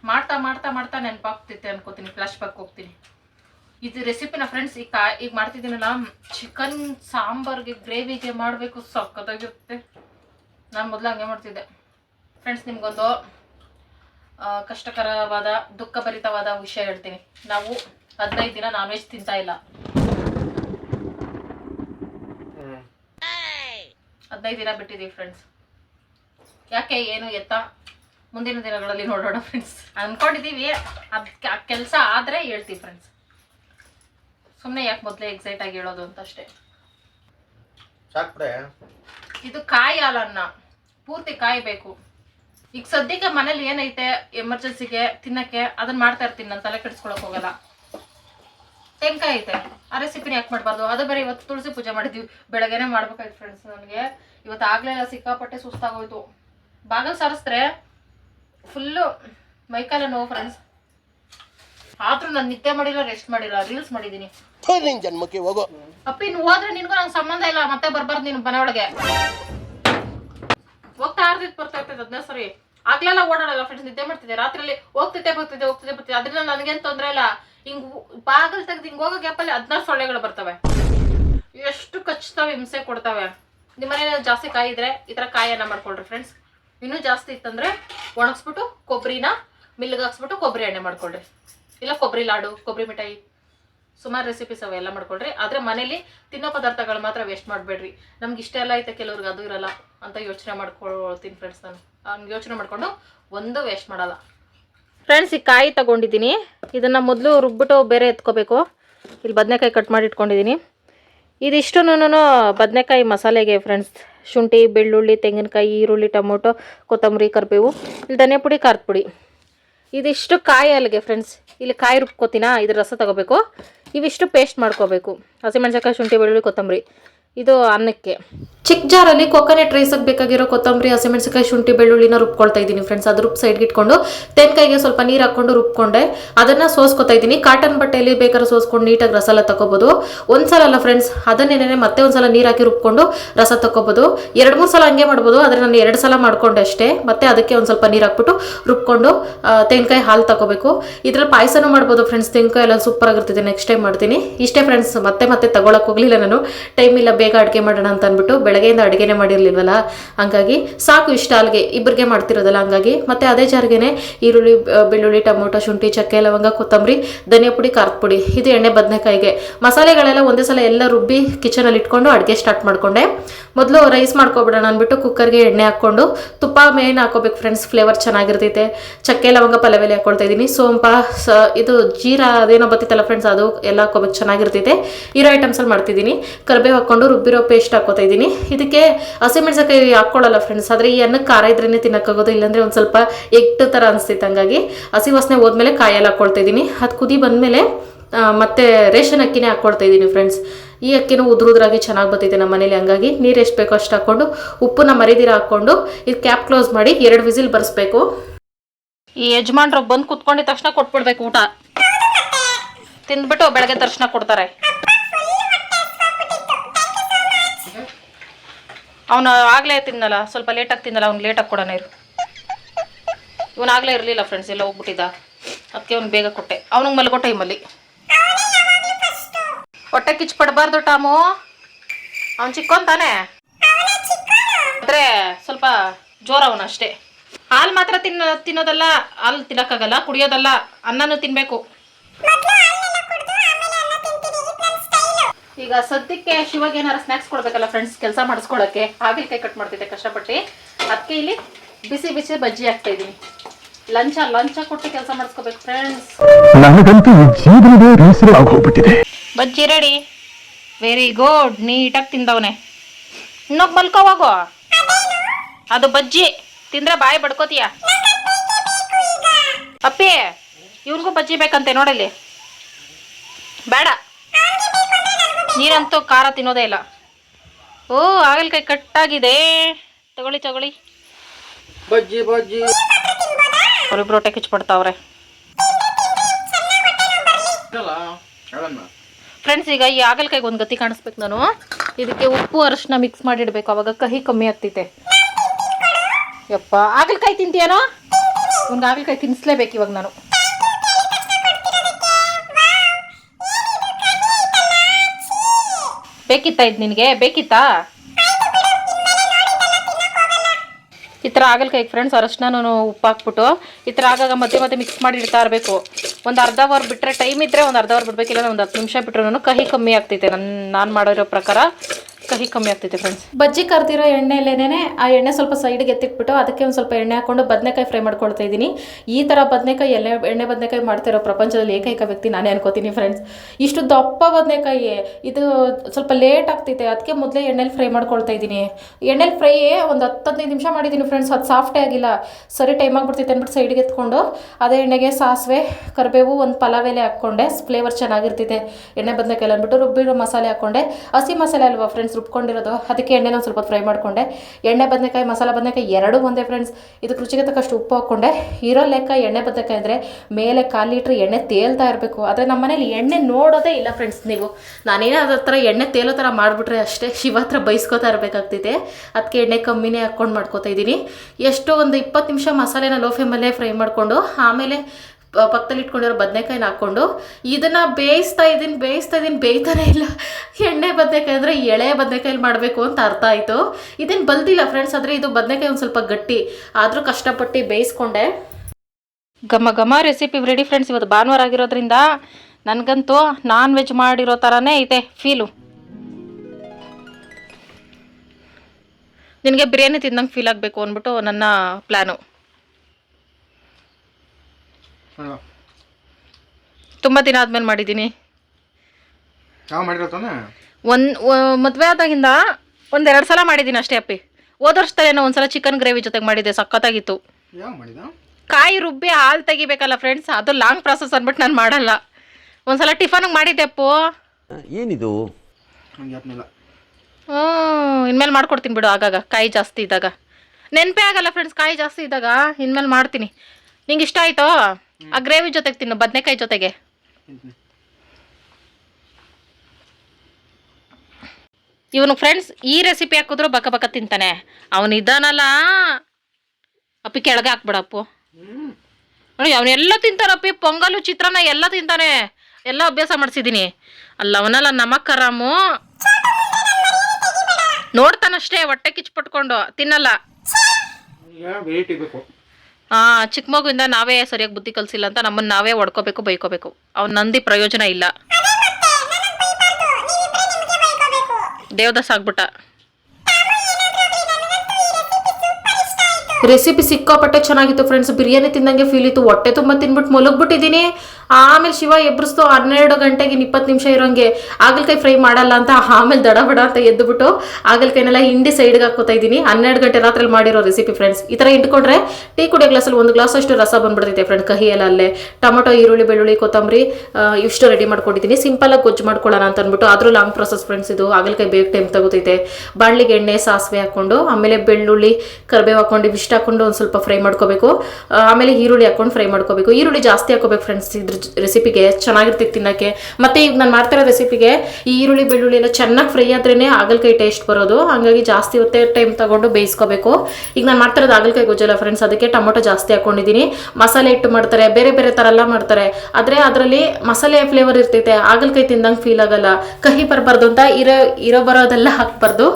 S1: ಮಾಡ್ತಾ ಮಾಡ್ತಾ ಮಾಡ್ತಾ ನೆನಪಾಗ್ತೈತೆ ಅನ್ಕೋತೀನಿ. ಫ್ಲಾಶ್ ಬ್ಯಾಕ್ ಹೋಗ್ತೀನಿ. ಇದು ರೆಸಿಪಿನ ಫ್ರೆಂಡ್ಸ್ ಈಗ ಈಗ ಮಾಡ್ತಿದ್ದೀನಲ್ಲ ಚಿಕನ್ ಸಾಂಬಾರ್ಗೆ ಗ್ರೇವಿಗೆ ಮಾಡಬೇಕು. ಸಕ್ಕತ್ತಾಗಿರುತ್ತೆ ನಾನು ಮೊದಲು ಹಂಗೆ ಮಾಡ್ತಿದ್ದೆ. ಫ್ರೆಂಡ್ಸ್ ನಿಮ್ಗೊಂದು ಕಷ್ಟಕರವಾದ ದುಃಖಭರಿತವಾದ ವಿಷಯ ಹೇಳ್ತೀನಿ. ನಾವು ಹದಿನೈದು ದಿನ ನಾನ್ ವೆಜ್ ತಿಂತಾ ಇಲ್ಲ. ಹದಿನೈದು ದಿನ ಬಿಟ್ಟಿದ್ದೀವಿ ಫ್ರೆಂಡ್ಸ್ ಯಾಕೆ ಏನು ಎತ್ತ? ಮುಂದಿನ ದಿನಗಳಲ್ಲಿ ನೋಡೋಣ ಫ್ರೆಂಡ್ಸ್ ಅಂದ್ಕೊಂಡಿದ್ದೀವಿ ಅದಕ್ಕೆ ಆ ಕೆಲಸ ಆದರೆ ಹೇಳ್ತೀವಿ ಫ್ರೆಂಡ್ಸ್ ಸುಮ್ಮನೆ ಯಾಕೆ ಮೊದಲೇ ಎಕ್ಸೈಟ್ ಆಗಿ ಹೇಳೋದು ಅಂತ ಅಷ್ಟೇ. ಇದು ಕಾಯಿ ಹಾಲನ್ನ ಪೂರ್ತಿ ಕಾಯಿ ಬೇಕು ಈಗ ಸದ್ಯಕ್ಕೆ ಮನೇಲಿ ಏನೈತೆ ಎಮರ್ಜೆನ್ಸಿಗೆ ತಿನ್ನಕ್ಕೆ ಅದನ್ನ ಮಾಡ್ತಾ ಇರ್ತೀನಿ ನಾನು ತಲೆ ಕೆಡಿಸ್ಕೊಳಕ್ ಹೋಗಲ್ಲ. ತೆಂಕಾಯಿ ಐತೆ. ಆ ರೆಸಿಪಿನ ಯಾಕೆ ಮಾಡಬಾರ್ದು? ಅದು ಬೇರೆ ಇವತ್ತು ತುಳಸಿ ಪೂಜೆ ಮಾಡಿದ್ವಿ. ಬೆಳಗ್ಗೆನೆ ಮಾಡ್ಬೇಕಾಯ್ತು ಫ್ರೆಂಡ್ಸ್ ನನಗೆ. ಇವತ್ತು ಆಗ್ಲೇ ಸಿಕ್ಕಾಪಟ್ಟೆ ಸುಸ್ತಾಗೋಯ್ತು. ಬಾಗಲ್ ಸಾರಿಸಿದ್ರೆ ಫುಲ್ಲು ಮೈಕಾಲ ನೋವು ಫ್ರೆಂಡ್ಸ್ ಆದ್ರೂ ನಾನು ನಿದ್ದೆ ಮಾಡಿಲ್ಲ ರೆಸ್ಟ್ ಮಾಡಿಲ್ಲ ರೀಲ್ಸ್ ಮಾಡಿದ್ದೀನಿ
S6: ಜನ್ಮಕ್ಕೆ ಹೋಗೋ.
S1: ಅಪ್ಪ ಇನ್ನು ಹೋದ್ರೆ ನಿನ್ಗೂ ನಂಗೆ ಸಂಬಂಧ ಇಲ್ಲ. ಮತ್ತೆ ಬರ್ಬಾರ್ದು ನೀನು ಮನೆ ಒಳಗೆ. ಹೋಗ್ತಾ ಇರ್ತಿತ್ತು ಬರ್ತಾ ಇರ್ತೈತೆ ಅದನ್ನ ಸರಿ. ಆಗ್ಲೆಲ್ಲ ಓಡಾಡಲ್ಲ ಫ್ರೆಂಡ್ಸ್ ನಿದ್ದೆ ಮಾಡ್ತಿದ್ದೆ, ರಾತ್ರಿಯಲ್ಲಿ ಹೋಗ್ತಿದ್ದೆ, ಬರ್ತಿದ್ದೆ ಹೋಗ್ತಿದ್ದೆ, ಬರ್ತಿದ್ದೆ. ಅದರಿಂದ ನನಗೇನು ತೊಂದರೆ ಇಲ್ಲ. ಹಿಂಗ್ ಬಾಗಲ್ ತೆಗ್ದು ಹಿಂಗ್ ಹೋಗೋ ಗ್ಯಾಪಲ್ಲಿ ಹದಿನಾರು ಸೊಳ್ಳೆಗಳು ಬರ್ತವೆ. ಎಷ್ಟು ಕಚ್ತಾವೆ ಹಿಂಸೆ ಕೊಡ್ತವೆ. ನಿಮ್ಮ ಮನೇಲಿ ಜಾಸ್ತಿ ಕಾಯಿ ಇದ್ರೆ ಈ ಥರ ಕಾಯನ್ನ ಮಾಡ್ಕೊಳ್ರಿ ಫ್ರೆಂಡ್ಸ್ ಇನ್ನೂ ಜಾಸ್ತಿ ಇತ್ತಂದ್ರೆ ಒಣಗಿಸ್ಬಿಟ್ಟು ಕೊಬ್ಬರಿನ ಮಿಲ್ಗೆ ಹಾಕ್ಸ್ಬಿಟ್ಟು ಕೊಬ್ಬರಿ ಎಣ್ಣೆ ಮಾಡ್ಕೊಳ್ರಿ. ಇಲ್ಲ ಕೊಬ್ಬರಿ ಲಾಡು ಕೊಬ್ಬರಿ ಮಿಠಾಯಿ. ಸುಮಾರು ರೆಸಿಪೀಸ್ ಅವೆಲ್ಲ ಮಾಡ್ಕೊಳ್ರಿ. ಆದರೆ ಮನೇಲಿ ತಿನ್ನೋ ಪದಾರ್ಥಗಳು ಮಾತ್ರ ವೇಸ್ಟ್ ಮಾಡಬೇಡ್ರಿ. ನಮ್ಗೆ ಇಷ್ಟ ಎಲ್ಲ ಐತೆ ಕೆಲವ್ರಿಗೆ ಅದು ಇರಲ್ಲ ಅಂತ ಯೋಚನೆ ಮಾಡ್ಕೊಳ್ತೀನಿ ಫ್ರೆಂಡ್ಸ್ ನಾನು. ಹಂಗೆ ಯೋಚನೆ ಮಾಡಿಕೊಂಡು ಒಂದು ವೇಸ್ಟ್ ಮಾಡಲ್ಲ. ಫ್ರೆಂಡ್ಸ್ ಈ ಕಾಯಿ ತಗೊಂಡಿದ್ದೀನಿ. ಇದನ್ನು ಮೊದಲು ರುಬ್ಬಿಟ್ಟು ಬೇರೆ ಎತ್ಕೋಬೇಕು. ಇಲ್ಲಿ ಬದನೆಕಾಯಿ ಕಟ್ ಮಾಡಿ ಇಟ್ಕೊಂಡಿದ್ದೀನಿ. ಇದಿಷ್ಟುನು ಬದನೆಕಾಯಿ ಮಸಾಲೆಗೆ ಫ್ರೆಂಡ್ಸ್ ಶುಂಠಿ, ಬೆಳ್ಳುಳ್ಳಿ, ತೆಂಗಿನಕಾಯಿ, ಈರುಳ್ಳಿ, ಟೊಮೊಟೊ, ಕೊತ್ತಂಬರಿ, ಕರಿಬೇವು, ಇಲ್ಲಿ ಧನಿಯಾ ಪುಡಿ, ಖಾರದ ಪುಡಿ. ಇದಿಷ್ಟು ಕಾಯಿ ಅಲ್ಲಿಗೆ ಫ್ರೆಂಡ್ಸ್ ಇಲ್ಲಿ ಕಾಯಿ ರುಬ್ಕೋತೀನಾ? ಇದ್ರ ರಸ ತಗೋಬೇಕು. ಇವಿಷ್ಟು ಪೇಸ್ಟ್ ಮಾಡ್ಕೋಬೇಕು. ಹಸಿಮೆಣಸಿನ್ಕಾಯಿ ಶುಂಠಿ ಬೆಳ್ಳುಳ್ಳಿ ಕೊತ್ತಂಬರಿ. ಇದು ಅನ್ನಕ್ಕೆ. ಚಿಕ್ಕ ಜಾರಲ್ಲಿ ಕೊಕೊನೆಟ್ ರೈಸಕ್ಕೆ ಬೇಕಾಗಿರೋ ಕೊತ್ತಂಬರಿ ಹಸಿಮೆಣಸಿಕಾಯಿ ಶುಂಠಿ, ಬೆಳ್ಳುಳ್ಳಿನ ರುಬ್ಕೊಳ್ತಾ ಇದ್ದೀನಿ ಫ್ರೆಂಡ್ಸ್ ಅದು ರುಬ್ ಸೈಡ್ಗೆ ಇಟ್ಕೊಂಡು ತೆಂಕಾಯಿಗೆ ಸ್ವಲ್ಪ ನೀರು ಹಾಕ್ಕೊಂಡು ರುಬ್ಕೊಂಡೆ. ಅದನ್ನು ಸೋಸ್ಕೊತಾ ಇದ್ದೀನಿ. ಕಾಟನ್ ಬಟ್ಟೆಯಲ್ಲಿ ಬೇಕಾದ್ರೆ ಸೋಸ್ಕೊಂಡು ನೀಟಾಗಿ ರಸ ಎಲ್ಲ ತಗೋಬೋದು ಒಂದ್ಸಲ ಅಲ್ಲ ಫ್ರೆಂಡ್ಸ್ ಅದನ್ನೇನೇ ಮತ್ತೆ ಒಂದ್ಸಲ ನೀರು ಹಾಕಿ ರುಬ್ಕೊಂಡು ರಸ ತಗೋಬೋದು ಎರಡು, ಮೂರು ಸಲ ಹಂಗೆ ಮಾಡ್ಬೋದು, ಆದರೆ ನಾನು ಎರಡು ಸಲ ಮಾಡ್ಕೊಂಡೆ ಅಷ್ಟೇ. ಮತ್ತೆ ಅದಕ್ಕೆ ಒಂದು ಸ್ವಲ್ಪ ನೀರು ಹಾಕ್ಬಿಟ್ಟು ರುಬ್ಕೊಂಡು ತೆಂಕಾಯಿ ಹಾಲು ತಗೋಬೇಕು ಇದರಲ್ಲಿ ಪಾಯಸನೂ ಮಾಡ್ಬೋದು ಫ್ರೆಂಡ್ಸ್ ತೆಂಗಿನಕಾಯಿ ಎಲ್ಲ ಸೂಪರ್ ಆಗಿರ್ತಿದೆ. ನೆಕ್ಸ್ಟ್ ಟೈಮ್ ಮಾಡ್ತೀನಿ. ಇಷ್ಟೇ ಫ್ರೆಂಡ್ಸ್ ಮತ್ತೆ ಮತ್ತೆ ತಗೊಳಕ್ಕೆ ಹೋಗಲಿಲ್ಲ ನಾನು. ಟೈಮ್ ಇಲ್ಲ ಬೇಗ ಅಡುಗೆ ಮಾಡೋಣ ಅಂತ ಅಂದ್ಬಿಟ್ಟು ಬೆಳಗ್ಗೆಯಿಂದ ಅಡುಗೆನೇ ಮಾಡಿರ್ಲಿಲ್ವಲ್ಲ? ಹಂಗಾಗಿ ಸಾಕು ಇಷ್ಟ ಅಲ್ಲಿಗೆ ಇಬ್ಬರಿಗೆ ಮಾಡ್ತಿರೋದಲ್ಲ ಹಂಗಾಗಿ. ಮತ್ತೆ ಅದೇ ಜಾರಿಗೆನೆ ಈರುಳ್ಳಿ ಬೆಳ್ಳುಳ್ಳಿ, ಟೊಮೊಟೊ, ಶುಂಠಿ, ಚಕ್ಕೆ, ಲವಂಗ, ಕೊತ್ತಂಬರಿ, ಧನಿಯಾ ಪುಡಿ, ಖಾರದ ಪುಡಿ, ಇದು ಎಣ್ಣೆ ಬದನೆಕಾಯಿಗೆ. ಮಸಾಲೆಗಳೆಲ್ಲ ಒಂದೇ ಸಲ ಎಲ್ಲ ರುಬ್ಬಿ ಕಿಚನಲ್ಲಿ ಇಟ್ಕೊಂಡು ಅಡುಗೆ ಸ್ಟಾರ್ಟ್ ಮಾಡಿಕೊಂಡೆ. ಮೊದಲು ರೈಸ್ ಮಾಡ್ಕೊಬಿಡೋಣ ಅಂದ್ಬಿಟ್ಟು ಕುಕ್ಕರ್ಗೆ ಎಣ್ಣೆ ಹಾಕ್ಕೊಂಡು ತುಪ್ಪ ಮೇನ್ ಹಾಕೋಬೇಕು ಫ್ರೆಂಡ್ಸ್ ಫ್ಲೇವರ್ ಚೆನ್ನಾಗಿರ್ತೈತೆ. ಚಕ್ಕೆ, ಲವಂಗ ಪಲವೆಲೆ ಹಾಕೊಳ್ತಾ ಇದ್ದೀನಿ. ಸೋಂಪ ಇದು ಜೀರಾ ಅದೇನೋ ಬತ್ತಿತ್ತಲ್ಲ ಫ್ರೆಂಡ್ಸ್ ಅದು ಎಲ್ಲ ಹಾಕೋಬೇಕು, ಚೆನ್ನಾಗಿರ್ತೈತೆ. ಇರೋ ಐಟಮ್ಸಲ್ಲಿ ಮಾಡ್ತಿದ್ದೀನಿ. ಕರಿಬೇವು ಹಾಕ್ಕೊಂಡು ರುಬ್ಬಿರೋ ಪೇಸ್ಟ್ ಹಾಕೋತಾ ಇದ್ದೀನಿ. ಇದಕ್ಕೆ ಹಸಿಮೆಣಸಿನಕಾಯಿ ಹಾಕ್ಕೊಳ್ಳಲ್ಲ ಫ್ರೆಂಡ್ಸ್ ಆದರೆ ಈ ಅನ್ನಕ್ಕೆ ಖಾರ ಇದ್ರೇ ತಿನ್ನೋಕ್ಕಾಗೋದು ಇಲ್ಲಾಂದರೆ ಒಂದು ಸ್ವಲ್ಪ ಎಗ್ಟ್ ಥರ ಅನಿಸ್ತಿತ್ತು ಹಂಗಾಗಿ. ಹಸಿ ವಾಸನೆ ಹೋದ್ಮೇಲೆ ಕಾಯಲ್ಲಿ ಹಾಕ್ಕೊಳ್ತಾ ಇದ್ದೀನಿ. ಅದು ಕುದಿ ಬಂದಮೇಲೆ ಮತ್ತೆ ರೇಷನ್ ಅಕ್ಕಿನೇ ಹಾಕ್ಕೊಳ್ತಾ ಇದ್ದೀನಿ ಫ್ರೆಂಡ್ಸ್ ಈ ಅಕ್ಕಿನೂ ಉದ್ರುದ್ರಾಗಿ ಚೆನ್ನಾಗಿ ಬರ್ತೈತೆ ನಮ್ಮ ಮನೇಲಿ, ಹಂಗಾಗಿ ನೀರು ಎಷ್ಟು ಬೇಕೋ ಅಷ್ಟು ಹಾಕ್ಕೊಂಡು ಉಪ್ಪನ್ನ ಮರಿದಿರ ಹಾಕ್ಕೊಂಡು ಇದು ಕ್ಯಾಪ್ ಕ್ಲೋಸ್ ಮಾಡಿ ಎರಡು ವಿಸಿಲ್ ಬರೆಸ್ಬೇಕು. ಈ ಯಜಮಾನ್ರು ಬಂದು ಕುತ್ಕೊಂಡಿದ ತಕ್ಷಣ ಕೊಟ್ಬಿಡ್ಬೇಕು ಊಟ. ತಿಂದ್ಬಿಟ್ಟು ಬೆಳಗ್ಗೆ ದರ್ಶನ ಕೊಡ್ತಾರೆ. ಅವನು ಆಗಲೇ ತಿನ್ನಲ್ಲ ಸ್ವಲ್ಪ ಲೇಟಾಗಿ ತಿನ್ನಲ್ಲ ಅವ್ನು ಲೇಟಾಗಿ ಕೊಡೋಣ ಇರು. ಇವನಾಗಲೇ ಇರಲಿಲ್ಲ ಫ್ರೆಂಡ್ಸ್ ಎಲ್ಲ ಹೋಗ್ಬಿಟ್ಟಿದ್ದ. ಅದಕ್ಕೆ ಅವ್ನು ಬೇಗ ಕೊಟ್ಟೆ. ಅವನಿಗೆ ಮಲ್ಗೋ ಟೈಮಲ್ಲಿ ಹೊಟ್ಟೆ ಕಿಚ್ ಪಡಬಾರ್ದು ಟಾಮು. ಅವ್ನು ಚಿಕ್ಕೋನ್ ತಾನೆ? ಆದರೆ ಸ್ವಲ್ಪ ಜೋರ ಅವನು ಅಷ್ಟೇ. ಹಾಲು ಮಾತ್ರ ತಿನ್ನ, ತಿನ್ನೋದಲ್ಲ, ಹಾಲು ತಿನ್ನೋಕ್ಕಾಗಲ್ಲ, ಕುಡಿಯೋದಲ್ಲ, ಅನ್ನನೂ ತಿನ್ನಬೇಕು ಈಗ ಸದ್ಯಕ್ಕೆ ಶಿವಾಗ ಏನಾರ ಸ್ನ್ಯಾಕ್ಸ್ ಕೊಡ್ಬೇಕಲ್ಲ ಫ್ರೆಂಡ್ಸ್ ಕೆಲಸ ಮಾಡಿಸ್ಕೊಳಕ್ಕೆ ಹಾಗಲಕಾಯಿ ಕಟ್ ಮಾಡ್ತಿದ್ದೆ ಕಷ್ಟಪಟ್ಟು. ಅದಕ್ಕೆ ಇಲ್ಲಿ ಬಿಸಿ ಬಿಸಿ ಬಜ್ಜಿ ಹಾಕ್ತಾ ಇದ್ದೀನಿ. ಲಂಚ ಲಂಚ ಕೊಟ್ಟು ಕೆಲಸ ಮಾಡಿಸ್ಕೋಬೇಕು ಫ್ರೆಂಡ್ಸ್
S6: ನನಗಂತೂ ಜೀವನದೇ ಜೀವನವೇ ಬೇಸರ ಆಗೋಗ್ಬಿಟ್ಟಿದೆ
S1: ಬಜ್ಜಿ ರೆಡಿ ವೆರಿ ಗುಡ್ ನೀಟಾಗಿ ತಿಂದವನೆ. ಇನ್ನೊಬ್ಬ ಮಲ್ಕೋವಾಗೋ ಅದು ಬಜ್ಜಿ. ತಿಂದ್ರೆ ಬಾಯಿ ಬಡ್ಕೋತೀಯ? ಅಪ್ಪಿ ಇವನಿಗೂ ಬಜ್ಜಿ ಬೇಕಂತೆ ನೋಡಲ್ಲಿ. ಬೇಡ. ನೀರಂತೂ ಖಾರ ತಿನ್ನೋದೇ ಇಲ್ಲ. ಓ ಹಾಗಲಕಾಯಿ ಕಟ್ಟಾಗಿದೆ. ತಗೊಳ್ಳಿ ತಗೊಳ್ಳಿ.
S3: ಬಜ್ಜಿ ಬಜ್ಜಿ.
S1: ಅವರಿಬ್ರು ಹೊಟ್ಟೆ ಕಿಚ್ಚು
S3: ಪಡ್ತಾವ್ರೆ ಹೇಳಣ್ಣ.
S1: ಫ್ರೆಂಡ್ಸ್ ಈಗ ಈ ಹಾಗಲಕಾಯಿಗೆ ಒಂದು ಗತಿ ಕಾಣಿಸ್ಬೇಕು ನಾನು. ಇದಕ್ಕೆ ಉಪ್ಪು ಅರಶಿನ ಮಿಕ್ಸ್ ಮಾಡಿಡ್ಬೇಕು. ಅವಾಗ ಕಹಿ ಕಮ್ಮಿ ಆಗ್ತೈತೆ. ಯಪ್ಪ ಹಾಗಲಕಾಯಿ ತಿಂತೀಯನೋ? ಒಂದು ಹಾಗಲಕಾಯಿ ತಿನ್ನಿಸ್ಲೇಬೇಕು ಇವಾಗ ನಾನು. ಬೇಕಿತ್ತಾ ಇದು ನಿನಗೆ? ಬೇಕಿತ್ತಾ? ಈ ಥರ ಆಗಲ್ಕಾಯಿ ಫ್ರೆಂಡ್ಸ್ ಅರಶಿನ ಉಪ್ಪು ಹಾಕ್ಬಿಟ್ಟು ಈ ಥರ ಆಗಾಗ ಮತ್ತೆ ಮತ್ತೆ ಮಿಕ್ಸ್ ಮಾಡಿ ಇಡ್ತಾ ಇರಬೇಕು. ಒಂದು ಅರ್ಧ ಅವರ್ ಬಿಟ್ಟರೆ ಟೈಮ್ ಇದ್ದರೆ ಒಂದು ಅರ್ಧ ಅವರ್ ಬಿಡಬೇಕಿಲ್ಲ ಒಂದು ಹತ್ತು ನಿಮಿಷ ಬಿಟ್ರೂ ಕಹಿ ಕಮ್ಮಿ ಆಗ್ತೈತೆ ನನ್ನ ನಾನು ಮಾಡಿರೋ ಪ್ರಕಾರ. ಕಹಿ ಕಮ್ಮಿ ಆಗ್ತೈತೆ ಫ್ರೆಂಡ್ಸ್ ಬಜ್ಜಿ ಕರ್ದಿರೋ ಎಣ್ಣೆಲೇನೆ ಆ ಎಣ್ಣೆ ಸ್ವಲ್ಪ ಸೈಡ್ಗೆ ಎತ್ತಿಟ್ಬಿಟ್ಟು ಅದಕ್ಕೆ ಒಂದು ಸ್ವಲ್ಪ ಎಣ್ಣೆ ಹಾಕೊಂಡು ಬದನೆಕಾಯಿ ಫ್ರೈ ಮಾಡ್ಕೊಳ್ತಾ ಇದ್ದೀನಿ. ಈ ಥರ ಬದನೆಕಾಯಿ ಎಣ್ಣೆ ಎಣ್ಣೆ ಬದನೆಕಾಯಿ ಮಾಡ್ತಿರೋ ಪ್ರಪಂಚದಲ್ಲಿ ಏಕೈಕ ವ್ಯಕ್ತಿ ನಾನೇ ಅನ್ಕೋತೀನಿ ಫ್ರೆಂಡ್ಸ್ ಇಷ್ಟು ದಪ್ಪ ಬದನೆಕಾಯಿ, ಇದು ಸ್ವಲ್ಪ ಲೇಟ್ ಆಗ್ತೈತೆ, ಅದಕ್ಕೆ ಮೊದಲೇ ಎಣ್ಣೆಲಿ ಫ್ರೈ ಮಾಡ್ಕೊಳ್ತಾ ಇದ್ದೀನಿ. ಎಣ್ಣೆಲಿ ಫ್ರೈ ಒಂದು ಹತ್ತು ಹದಿನೈದು ನಿಮಿಷ ಮಾಡಿದ್ದೀನಿ ಫ್ರೆಂಡ್ಸ್ ಅದು ಸಾಫ್ಟೇ ಆಗಿಲ್ಲ. ಸರಿ ಟೈಮ್ ಆಗಿಬಿಡ್ತೈತೆ ಅಂದ್ಬಿಟ್ಟು ಸೈಡ್ಗೆ ಎತ್ಕೊಂಡು ಅದೇ ಎಣ್ಣೆಗೆ ಸಾಸಿವೆ, ಕರಿಬೇವು ಒಂದು ಪಲಾವ್ ಎಲೆ ಹಾಕ್ಕೊಂಡೆ ಫ್ಲೇವರ್ ಚೆನ್ನಾಗಿರ್ತೈತೆ. ಎಣ್ಣೆ ಬದನೆಕಾಯಿ ಅಂದ್ಬಿಟ್ಟು ರುಬ್ಬಿರೋ ಮಸಾಲೆ ಹಾಕ್ಕೊಂಡೆ. ಹಸಿ ಮಸಾಲೆ ಅಲ್ವಾ ಫ್ರೆಂಡ್ಸ್ ರುಬ್ಕೊಂಡಿರೋದು. ಅದಕ್ಕೆ ಎಣ್ಣೆನ ಸ್ವಲ್ಪ ಫ್ರೈ ಮಾಡಿಕೊಂಡೆ. ಎಣ್ಣೆ ಬದನೆಕಾಯಿ, ಮಸಾಲೆ ಬದನೆಕಾಯಿ ಎರಡೂ ಒಂದೇ ಫ್ರೆಂಡ್ಸ್ ಇದಕ್ಕೆ ರುಚಿಗೆ ತಕ್ಕಷ್ಟು ಉಪ್ಪು ಹಾಕ್ಕೊಂಡೆ. ಇರೋ ಲೆಕ್ಕ ಎಣ್ಣೆ ಬದನೆಕಾಯಿ ಅಂದರೆ ಮೇಲೆ ಕಾಲು ಲೀಟ್ರ್ ಎಣ್ಣೆ ತೇಲ್ತಾ ಇರಬೇಕು. ಆದರೆ ನಮ್ಮ ಮನೇಲಿ ಎಣ್ಣೆ ನೋಡೋದೇ ಇಲ್ಲ ಫ್ರೆಂಡ್ಸ್ ನೀವು. ನಾನೇನೋ ಅದ್ರ ಥರ ಎಣ್ಣೆ ತೇಲೋ ಥರ ಮಾಡಿಬಿಟ್ರೆ ಅಷ್ಟೇ ಶಿವ ಹತ್ರ ಬೈಸ್ಕೋತಾ ಇರಬೇಕಾಗ್ತಿದೆ. ಅದಕ್ಕೆ ಎಣ್ಣೆ ಕಮ್ಮಿನೇ ಹಾಕ್ಕೊಂಡು ಮಾಡ್ಕೋತಾ ಇದ್ದೀನಿ. ಎಷ್ಟೋ ಒಂದು ಇಪ್ಪತ್ತು ನಿಮಿಷ ಮಸಾಲೆನ ಲೋ ಫ್ಲೇಮಲ್ಲೇ ಫ್ರೈ ಮಾಡಿಕೊಂಡು, ಆಮೇಲೆ ಪಕ್ಕದಲ್ಲಿ ಇಟ್ಕೊಂಡಿರೋ ಬದನೆಕಾಯಿನ ಹಾಕ್ಕೊಂಡು ಇದನ್ನು ಬೇಯಿಸ್ತಾ ಇದ್ದೀನಿ ಬೇಯಿಸ್ತಾ ಇದ್ದೀನಿ ಬೇಯ್ತಾನೆ ಇಲ್ಲ. ಎಣ್ಣೆ ಬದನೆಕಾಯಿ ಅಂದರೆ ಎಳೆ ಬದನೆಕಾಯಲ್ಲಿ ಮಾಡಬೇಕು ಅಂತ ಅರ್ಥ ಆಯಿತು. ಇದನ್ನು ಬಲ್ದಿಲ್ಲ ಫ್ರೆಂಡ್ಸ್ ಆದರೆ ಇದು ಬದನೆಕಾಯಿ ಒಂದು ಸ್ವಲ್ಪ ಗಟ್ಟಿ. ಆದರೂ ಕಷ್ಟಪಟ್ಟು ಬೇಯಿಸ್ಕೊಂಡೆ. ಘಮ ಘಮ ರೆಸಿಪಿ ರೆಡಿ ಫ್ರೆಂಡ್ಸ್ ಇವತ್ತು ಭಾನುವಾರ ಆಗಿರೋದ್ರಿಂದ ನನಗಂತೂ ನಾನ್ ವೆಜ್ ಮಾಡಿರೋ ಥರನೇ ಐತೆ ಫೀಲು ನಿನಗೆ ಬಿರಿಯಾನಿ ತಿಂದಂಗೆ ಫೀಲ್ ಆಗಬೇಕು ಅಂದ್ಬಿಟ್ಟು ನನ್ನ ಪ್ಲ್ಯಾನು ತುಂಬ ದಿನ ಆದ್ಮೇಲೆ ಮಾಡಿದ್ದೀನಿ.
S3: ಯಾವ
S1: ಒಂದು ಮದುವೆ ಆದಾಗಿಂದ ಒಂದೆರಡು ಸಲ ಮಾಡಿದ್ದೀನಿ ಅಷ್ಟೇ ಅಪ್ಪಿ. ಹೋದ ವರ್ಷದಲ್ಲೇನೋ ಒಂದ್ಸಲ ಚಿಕನ್ ಗ್ರೇವಿ ಜೊತೆಗೆ ಮಾಡಿದ್ದೆ ಸಖತ್ತಾಗಿತ್ತು.
S3: ಯಾವ ಮಾಡಿದ?
S1: ಕಾಯಿ ರುಬ್ಬಿ ಹಾಲು ತೆಗಿಬೇಕಲ್ಲ ಫ್ರೆಂಡ್ಸ್ ಅದು ಲಾಂಗ್ ಪ್ರಾಸೆಸ್ ಅಂದ್ಬಿಟ್ಟು ನಾನು ಮಾಡಲ್ಲ. ಒಂದ್ಸಲ ಟಿಫನ್ಗೆ ಮಾಡಿದ್ದೆ ಅಪ್ಪು.
S6: ಏನಿದು?
S1: ಹ್ಞೂ ಇನ್ಮೇಲೆ ಮಾಡ್ಕೊಡ್ತೀನಿ ಬಿಡು ಆಗಾಗ ಕಾಯಿ ಜಾಸ್ತಿ ಇದ್ದಾಗ. ನೆನಪೇ ಆಗಲ್ಲ ಫ್ರೆಂಡ್ಸ್ ಕಾಯಿ ಜಾಸ್ತಿ ಇದ್ದಾಗ ಇನ್ಮೇಲೆ ಮಾಡ್ತೀನಿ. ನಿಂಗೆ ಇಷ್ಟ ಆಯ್ತೋ? ಆ ಗ್ರೇವಿ ಜೊತೆಗೆ ತಿನ್ನು, ಬದನೆಕಾಯಿ ಜೊತೆಗೆ. ಇವನು ಫ್ರೆಂಡ್ಸ್ ಈ ರೆಸಿಪಿ ಹಾಕಿದ್ರು ಬಕ ಬಕ ತಿಂತಾನೆ. ಅವನು ಇದ್ದಾನಲ್ಲ ಅಪ್ಪಿ ಕೆಳಗೆ ಹಾಕ್ಬಿಡಪ್ಪು ನೋಡಿ ಅವನೆಲ್ಲ ತಿಂತಾನಪ್ಪಿ ಪೊಂಗಲು, ಚಿತ್ರಾನ್ನ ಎಲ್ಲ ತಿಂತಾನೆ. ಎಲ್ಲ ಅಭ್ಯಾಸ ಮಾಡಿಸಿದ್ದೀನಿ ಅಲ್ಲ, ಅವನಲ್ಲ ನಮಕ್ಕರಾಮು ನೋಡ್ತಾನಷ್ಟೇ, ಹೊಟ್ಟೆ ಕಿಚ್ಚು ಪಟ್ಕೊಂಡು ತಿನ್ನಲ್ಲ ಚಿಕ್ಕ ಮಗುವಿಂದ ನಾವೇ ಸರಿಯಾಗಿ ಬುದ್ಧಿ ಕಲಿಸಿಲ್ಲ ಅಂತ ನಮ್ಮನ್ನು ನಾವೇ ಹೊಡ್ಕೋಬೇಕು ಬೈಕೋಬೇಕು. ಅವ್ನ ನಂದಿ ಪ್ರಯೋಜನ ಇಲ್ಲ. ದೇವದಾಸ್ ಆಗ್ಬಿಟ್ಟ. ರೆಸಿಪಿ ಸಿಕ್ಕಾಪಟ್ಟೆ ಚೆನ್ನಾಗಿತ್ತು ಫ್ರೆಂಡ್ಸ್ ಬಿರಿಯಾನಿ ತಿಂದಂಗೆ ಫೀಲ್ ಇತ್ತು. ಹೊಟ್ಟೆ ತುಂಬ ತಿನ್ಬಿಟ್ಟು ಮಲಗ್ಬಿಟ್ಟಿದ್ದೀನಿ. ಆಮೇಲೆ ಶಿವ ಎಬ್ಬರಿಸ್ತು ಹನ್ನೆರಡು ಗಂಟೆಗೆ ಇಪ್ಪತ್ತು ನಿಮಿಷ ಇರೋಂಗೆ ಆಗಲಕಾಯಿ ಫ್ರೈ ಮಾಡಲ್ಲ ಅಂತ ಆಮೇಲೆ ದಡ ಬಡ ಅಂತ ಎದ್ದುಬಿಟ್ಟು ಆಗಲಕಾಯಿನೆಲ್ಲ ಹಿಂಡಿ ಸೈಡ್ಗೆ ಹಾಕೋತಾ ಇದ್ದೀನಿ. ಹನ್ನೆರಡು ಗಂಟೆ ರಾತ್ರಿ ಮಾಡಿರೋ ರೆಸಿಪಿ ಫ್ರೆಂಡ್ಸ್ ಈ ಥರ ಇಟ್ಕೊಂಡ್ರೆ ಟೀ ಕುಡಿಯೋ ಗ್ಲಾಸಲ್ಲಿ ಒಂದು ಗ್ಲಾಸ್ ಅಷ್ಟು ರಸ ಬಂದ್ಬಿಡ್ತೈತೆ ಫ್ರೆಂಡ್ ಕಹಿ ಎಲ್ಲ ಅಲ್ಲೇ. ಟೊಮೊಟೊ, ಈರುಳ್ಳಿ, ಬೆಳ್ಳುಳ್ಳಿ, ಕೊತ್ತಂಬರಿ ಇಷ್ಟು ರೆಡಿ ಮಾಡ್ಕೊಂಡಿದ್ದೀನಿ. ಸಿಂಪಲಾಗಿ ಗೊಜ್ಜು ಮಾಡ್ಕೊಳ್ಳೋಣ ಅಂತ ಅಂದ್ಬಿಟ್ಟು ಆದರೂ ಲಾಂಗ್ ಪ್ರೊಸೆಸ್ ಫ್ರೆಂಡ್ಸ್ ಇದು. ಆಗಲಕಾಯಿ ಬೇಗ ಟೈಮ್ ತಗೋತೈತೆ. ಬಾಣಲಿಗೆ ಎಣ್ಣೆ ಸಾಸಿವೆ ಹಾಕ್ಕೊಂಡು, ಆಮೇಲೆ ಬೆಳ್ಳುಳ್ಳಿ, ಕರಿಬೇವು ಹಾಕೊಂಡು ಇಷ್ಟು ಹಾಕೊಂಡು ಒಂದು ಸ್ವಲ್ಪ ಫ್ರೈ ಮಾಡ್ಕೋಬೇಕು. ಆಮೇಲೆ ಈರುಳ್ಳಿ ಹಾಕೊಂಡು ಫ್ರೈ ಮಾಡ್ಕೋಬೇಕು. ಈರುಳ್ಳಿ ಜಾಸ್ತಿ ಹಾಕೋಬೇಕು ಫ್ರೆಂಡ್ಸ್ ಇದ್ರ ರೆಸಿಪಿಗೆ ಚೆನ್ನಾಗಿರ್ತಿತ್ತು ತಿನ್ನಕ್ಕೆ. ಮತ್ತೆ ಈಗ ನಾನು ಮಾಡ್ತಿರೋ ರೆಸಿಪಿಗೆ ಈ ಈರುಳ್ಳಿ, ಬೆಳ್ಳುಳ್ಳಿ ಎಲ್ಲ ಚೆನ್ನಾಗಿ ಫ್ರೈ ಆದ್ರೇ ಆಗಲ್ಕಾಯಿ ಟೇಸ್ಟ್ ಬರೋದು. ಹಾಗಾಗಿ ಜಾಸ್ತಿ ಹೊತ್ತೆ ಟೈಮ್ ತಗೊಂಡು ಬೇಯಿಸ್ಕೋಬೇಕು. ಈಗ ನಾನು ಮಾಡ್ತಿರೋದು ಹಾಗಲಕಾಯಿ ಗೊಜ್ಜಲ್ಲ ಫ್ರೆಂಡ್ಸ್ ಅದಕ್ಕೆ ಟೊಮೊಟೊ ಜಾಸ್ತಿ ಹಾಕೊಂಡಿದ್ದೀನಿ ಮಸಾಲೆ ಇಟ್ಟು ಮಾಡ್ತಾರೆ, ಬೇರೆ ಬೇರೆ ಥರ ಎಲ್ಲ ಮಾಡ್ತಾರೆ. ಆದರೆ ಅದರಲ್ಲಿ ಮಸಾಲೆ ಫ್ಲೇವರ್ ಇರ್ತೈತೆ. ಹಾಗಲಕಾಯಿ ತಿಂದಂಗೆ ಫೀಲ್ ಆಗಲ್ಲ. ಕಹಿ ಬರಬಾರ್ದು ಅಂತ ಇರೋ ಇರೋ ಬರೋದೆಲ್ಲ ಹಾಕ್ಬಾರ್ದು.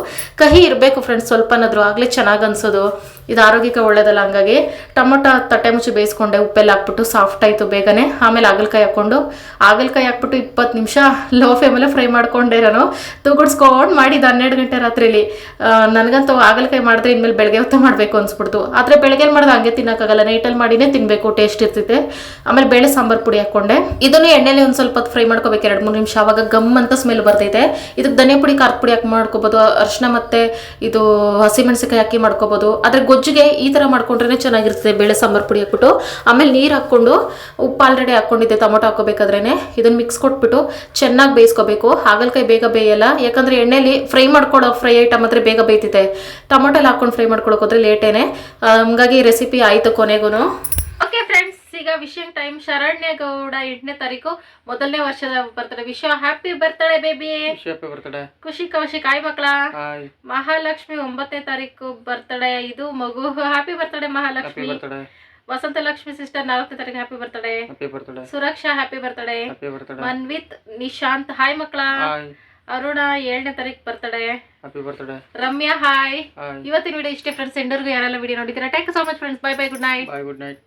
S1: ಕಹಿ ಇರಬೇಕು ಫ್ರೆಂಡ್ಸ್ ಸ್ವಲ್ಪನಾದರೂ. ಆಗಲೇ ಚೆನ್ನಾಗಿ ಅನ್ಸೋದು. ಇದು ಆರೋಗ್ಯಕ್ಕೆ ಒಳ್ಳೇದಲ್ಲ. ಹಂಗಾಗಿ ಟೊಮೊಟೊ ತಟ್ಟೆ ಮುಚ್ಚಿ ಬೇಯಿಸ್ಕೊಂಡೆ ಉಪ್ಪೆಲ್ಲ ಹಾಕ್ಬಿಟ್ಟು ಸಾಫ್ಟ್ ಆಯಿತು ಬೇಗನೆ. ಆಮೇಲೆ ಹಾಗಲಕಾಯಿ ಹಾಕ್ಕೊಂಡು ಹಾಗಲಕಾಯಿ ಹಾಕ್ಬಿಟ್ಟು ಇಪ್ಪತ್ತು ನಿಮಿಷ ಲೋ ಫ್ಲೇಮಲ್ಲೇ ಫ್ರೈ ಮಾಡ್ಕೊಂಡೆ ನಾನು. ತೂಗುಡ್ಸ್ಕೊಂಡು ಮಾಡಿದ್ದು ಹನ್ನೆರಡು ಗಂಟೆ ರಾತ್ರಿಲಿ. ಆ, ನನಗಂತೂ ಹಾಗಲಕಾಯಿ ಮಾಡಿದ್ರೆ ಇನ್ಮೇಲೆ ಬೆಳಗ್ಗೆ ಹೊತ್ತು ಮಾಡಬೇಕು ಅನ್ಸ್ಬಿಡ್ತು. ಆದರೆ ಬೆಳಗ್ಗೆ ಮಾಡಿದ್ರೆ ಹಂಗೆ ತಿನ್ನೋಕ್ಕಾಗಲ್ಲ. ನೈಟಲ್ಲಿ ಮಾಡಿನೇ ತಿನ್ನಬೇಕು ಟೇಸ್ಟ್ ಇರ್ತೈತೆ. ಆಮೇಲೆ ಬೇಳೆ ಸಾಂಬಾರು ಪುಡಿ ಹಾಕ್ಕೊಂಡೆ. ಇದನ್ನು ಎಣ್ಣೆಲಿ ಒಂದು ಸ್ವಲ್ಪ ಫ್ರೈ ಮಾಡ್ಕೋಬೇಕು ಎರಡು ಮೂರು ನಿಮಿಷ. ಆವಾಗ ಗಮ್ ಅಂತ ಸ್ಮೆಲ್ ಬರ್ತೈತೆ. ಇದಕ್ಕೆ ಧನಿಯಾ ಪುಡಿ ಖಾರದ ಪುಡಿ ಹಾಕಿ ಮಾಡ್ಕೋಬೋದು. ಅರ್ಶಿನ ಮತ್ತೆ ಇದು ಹಸಿಮೆಣಸಿಕಾಯಿ ಹಾಕಿ ಮಾಡ್ಕೋಬೋದು. ಆದರೆ ಗೊಜ್ಜಿಗೆ ಈ ಥರ ಮಾಡ್ಕೊಂಡ್ರೆ ಚೆನ್ನಾಗಿರ್ತದೆ ಬೇಳೆ ಸಾಂಬಾರು ಪುಡಿ ಹಾಕ್ಬಿಟ್ಟು, ಆಮೇಲೆ ನೀರು ಹಾಕ್ಕೊಂಡು ಉಪ್ಪು ಆಲ್ರೆಡಿ ಹಾಕ್ಕೊಂಡಿದ್ದೆ ಟೊಮೊಟೊ ಹಾಕೋಬೇಕಾದ್ರೇ ಇದನ್ನು ಮಿಕ್ಸ್ ಕೊಟ್ಬಿಟ್ಟು ಚೆನ್ನಾಗಿ ಬೇಯಿಸ್ಕೋಬೇಕು. ಹಾಗಲಕಾಯಿ ಬೇಗ ಬೇಯಲ್ಲ. ಯಾಕಂದರೆ ಎಣ್ಣೆಲಿ ಫ್ರೈ ಮಾಡ್ಕೊಳ್ಳೋ ಫ್ರೈ ಐಟಮ್ ಆದರೆ ಬೇಗ ಬೇಯ್ತಿದೆ. ಟೊಮೊಟೊ ಹಾಕ್ಕೊಂಡು ಫ್ರೈ ಮಾಡ್ಕೊಳಕ್ಕೆ ಹೋದ್ರೆ ಲೇಟೇನೆ. ಹಂಗಾಗಿ ರೆಸಿಪಿ ಆಯಿತು ಕೊನೆಗೂ ಈಗ ವಿಷಯ ಟೈಮ್ ಶರಣ್ಯ ಗೌಡ ಎಂಟನೇ ತಾರೀಕು ಮೊದಲನೇ ವರ್ಷದ ಬರ್ತಡೆ. ವಿಶ್ವ ಹ್ಯಾಪಿ ಬರ್ತಡೆ ಬೇಬಿ
S3: ಬರ್ತಡೆ
S1: ಖುಷಿ ಕವಶಿ ಆಯ್ ಮಕ್ಕಳ ಮಹಾಲಕ್ಷ್ಮಿ ಒಂಬತ್ತನೇ ತಾರೀಕು ಬರ್ತಡೆ. ಇದು ಮಗು happy birthday Mahalakshmi. Vasantha Lakshmi sister ನಾಲ್ಕನೇ ತಾರೀಕು happy birthday Suraksha happy birthday Manvith Nishanth hi ಮಕ್ಕಳ ಅರುಣ ಏಳನೇ ತಾರೀಕು birthday
S3: happy birthday
S1: Ramya hi.
S3: Hi
S1: ಇವತ್ತಿನ ವಿಡಿಯೋ ಇಷ್ಟೇ ಫ್ರೆಂಡ್ಸ್ ಎಂಡರ್ಗೂ ಯಾರೆಲ್ಲ ವಿಡಿಯೋ ನೋಡಿದ್ದೀರಾ? Thank you so much friends bye bye good night
S3: bye good night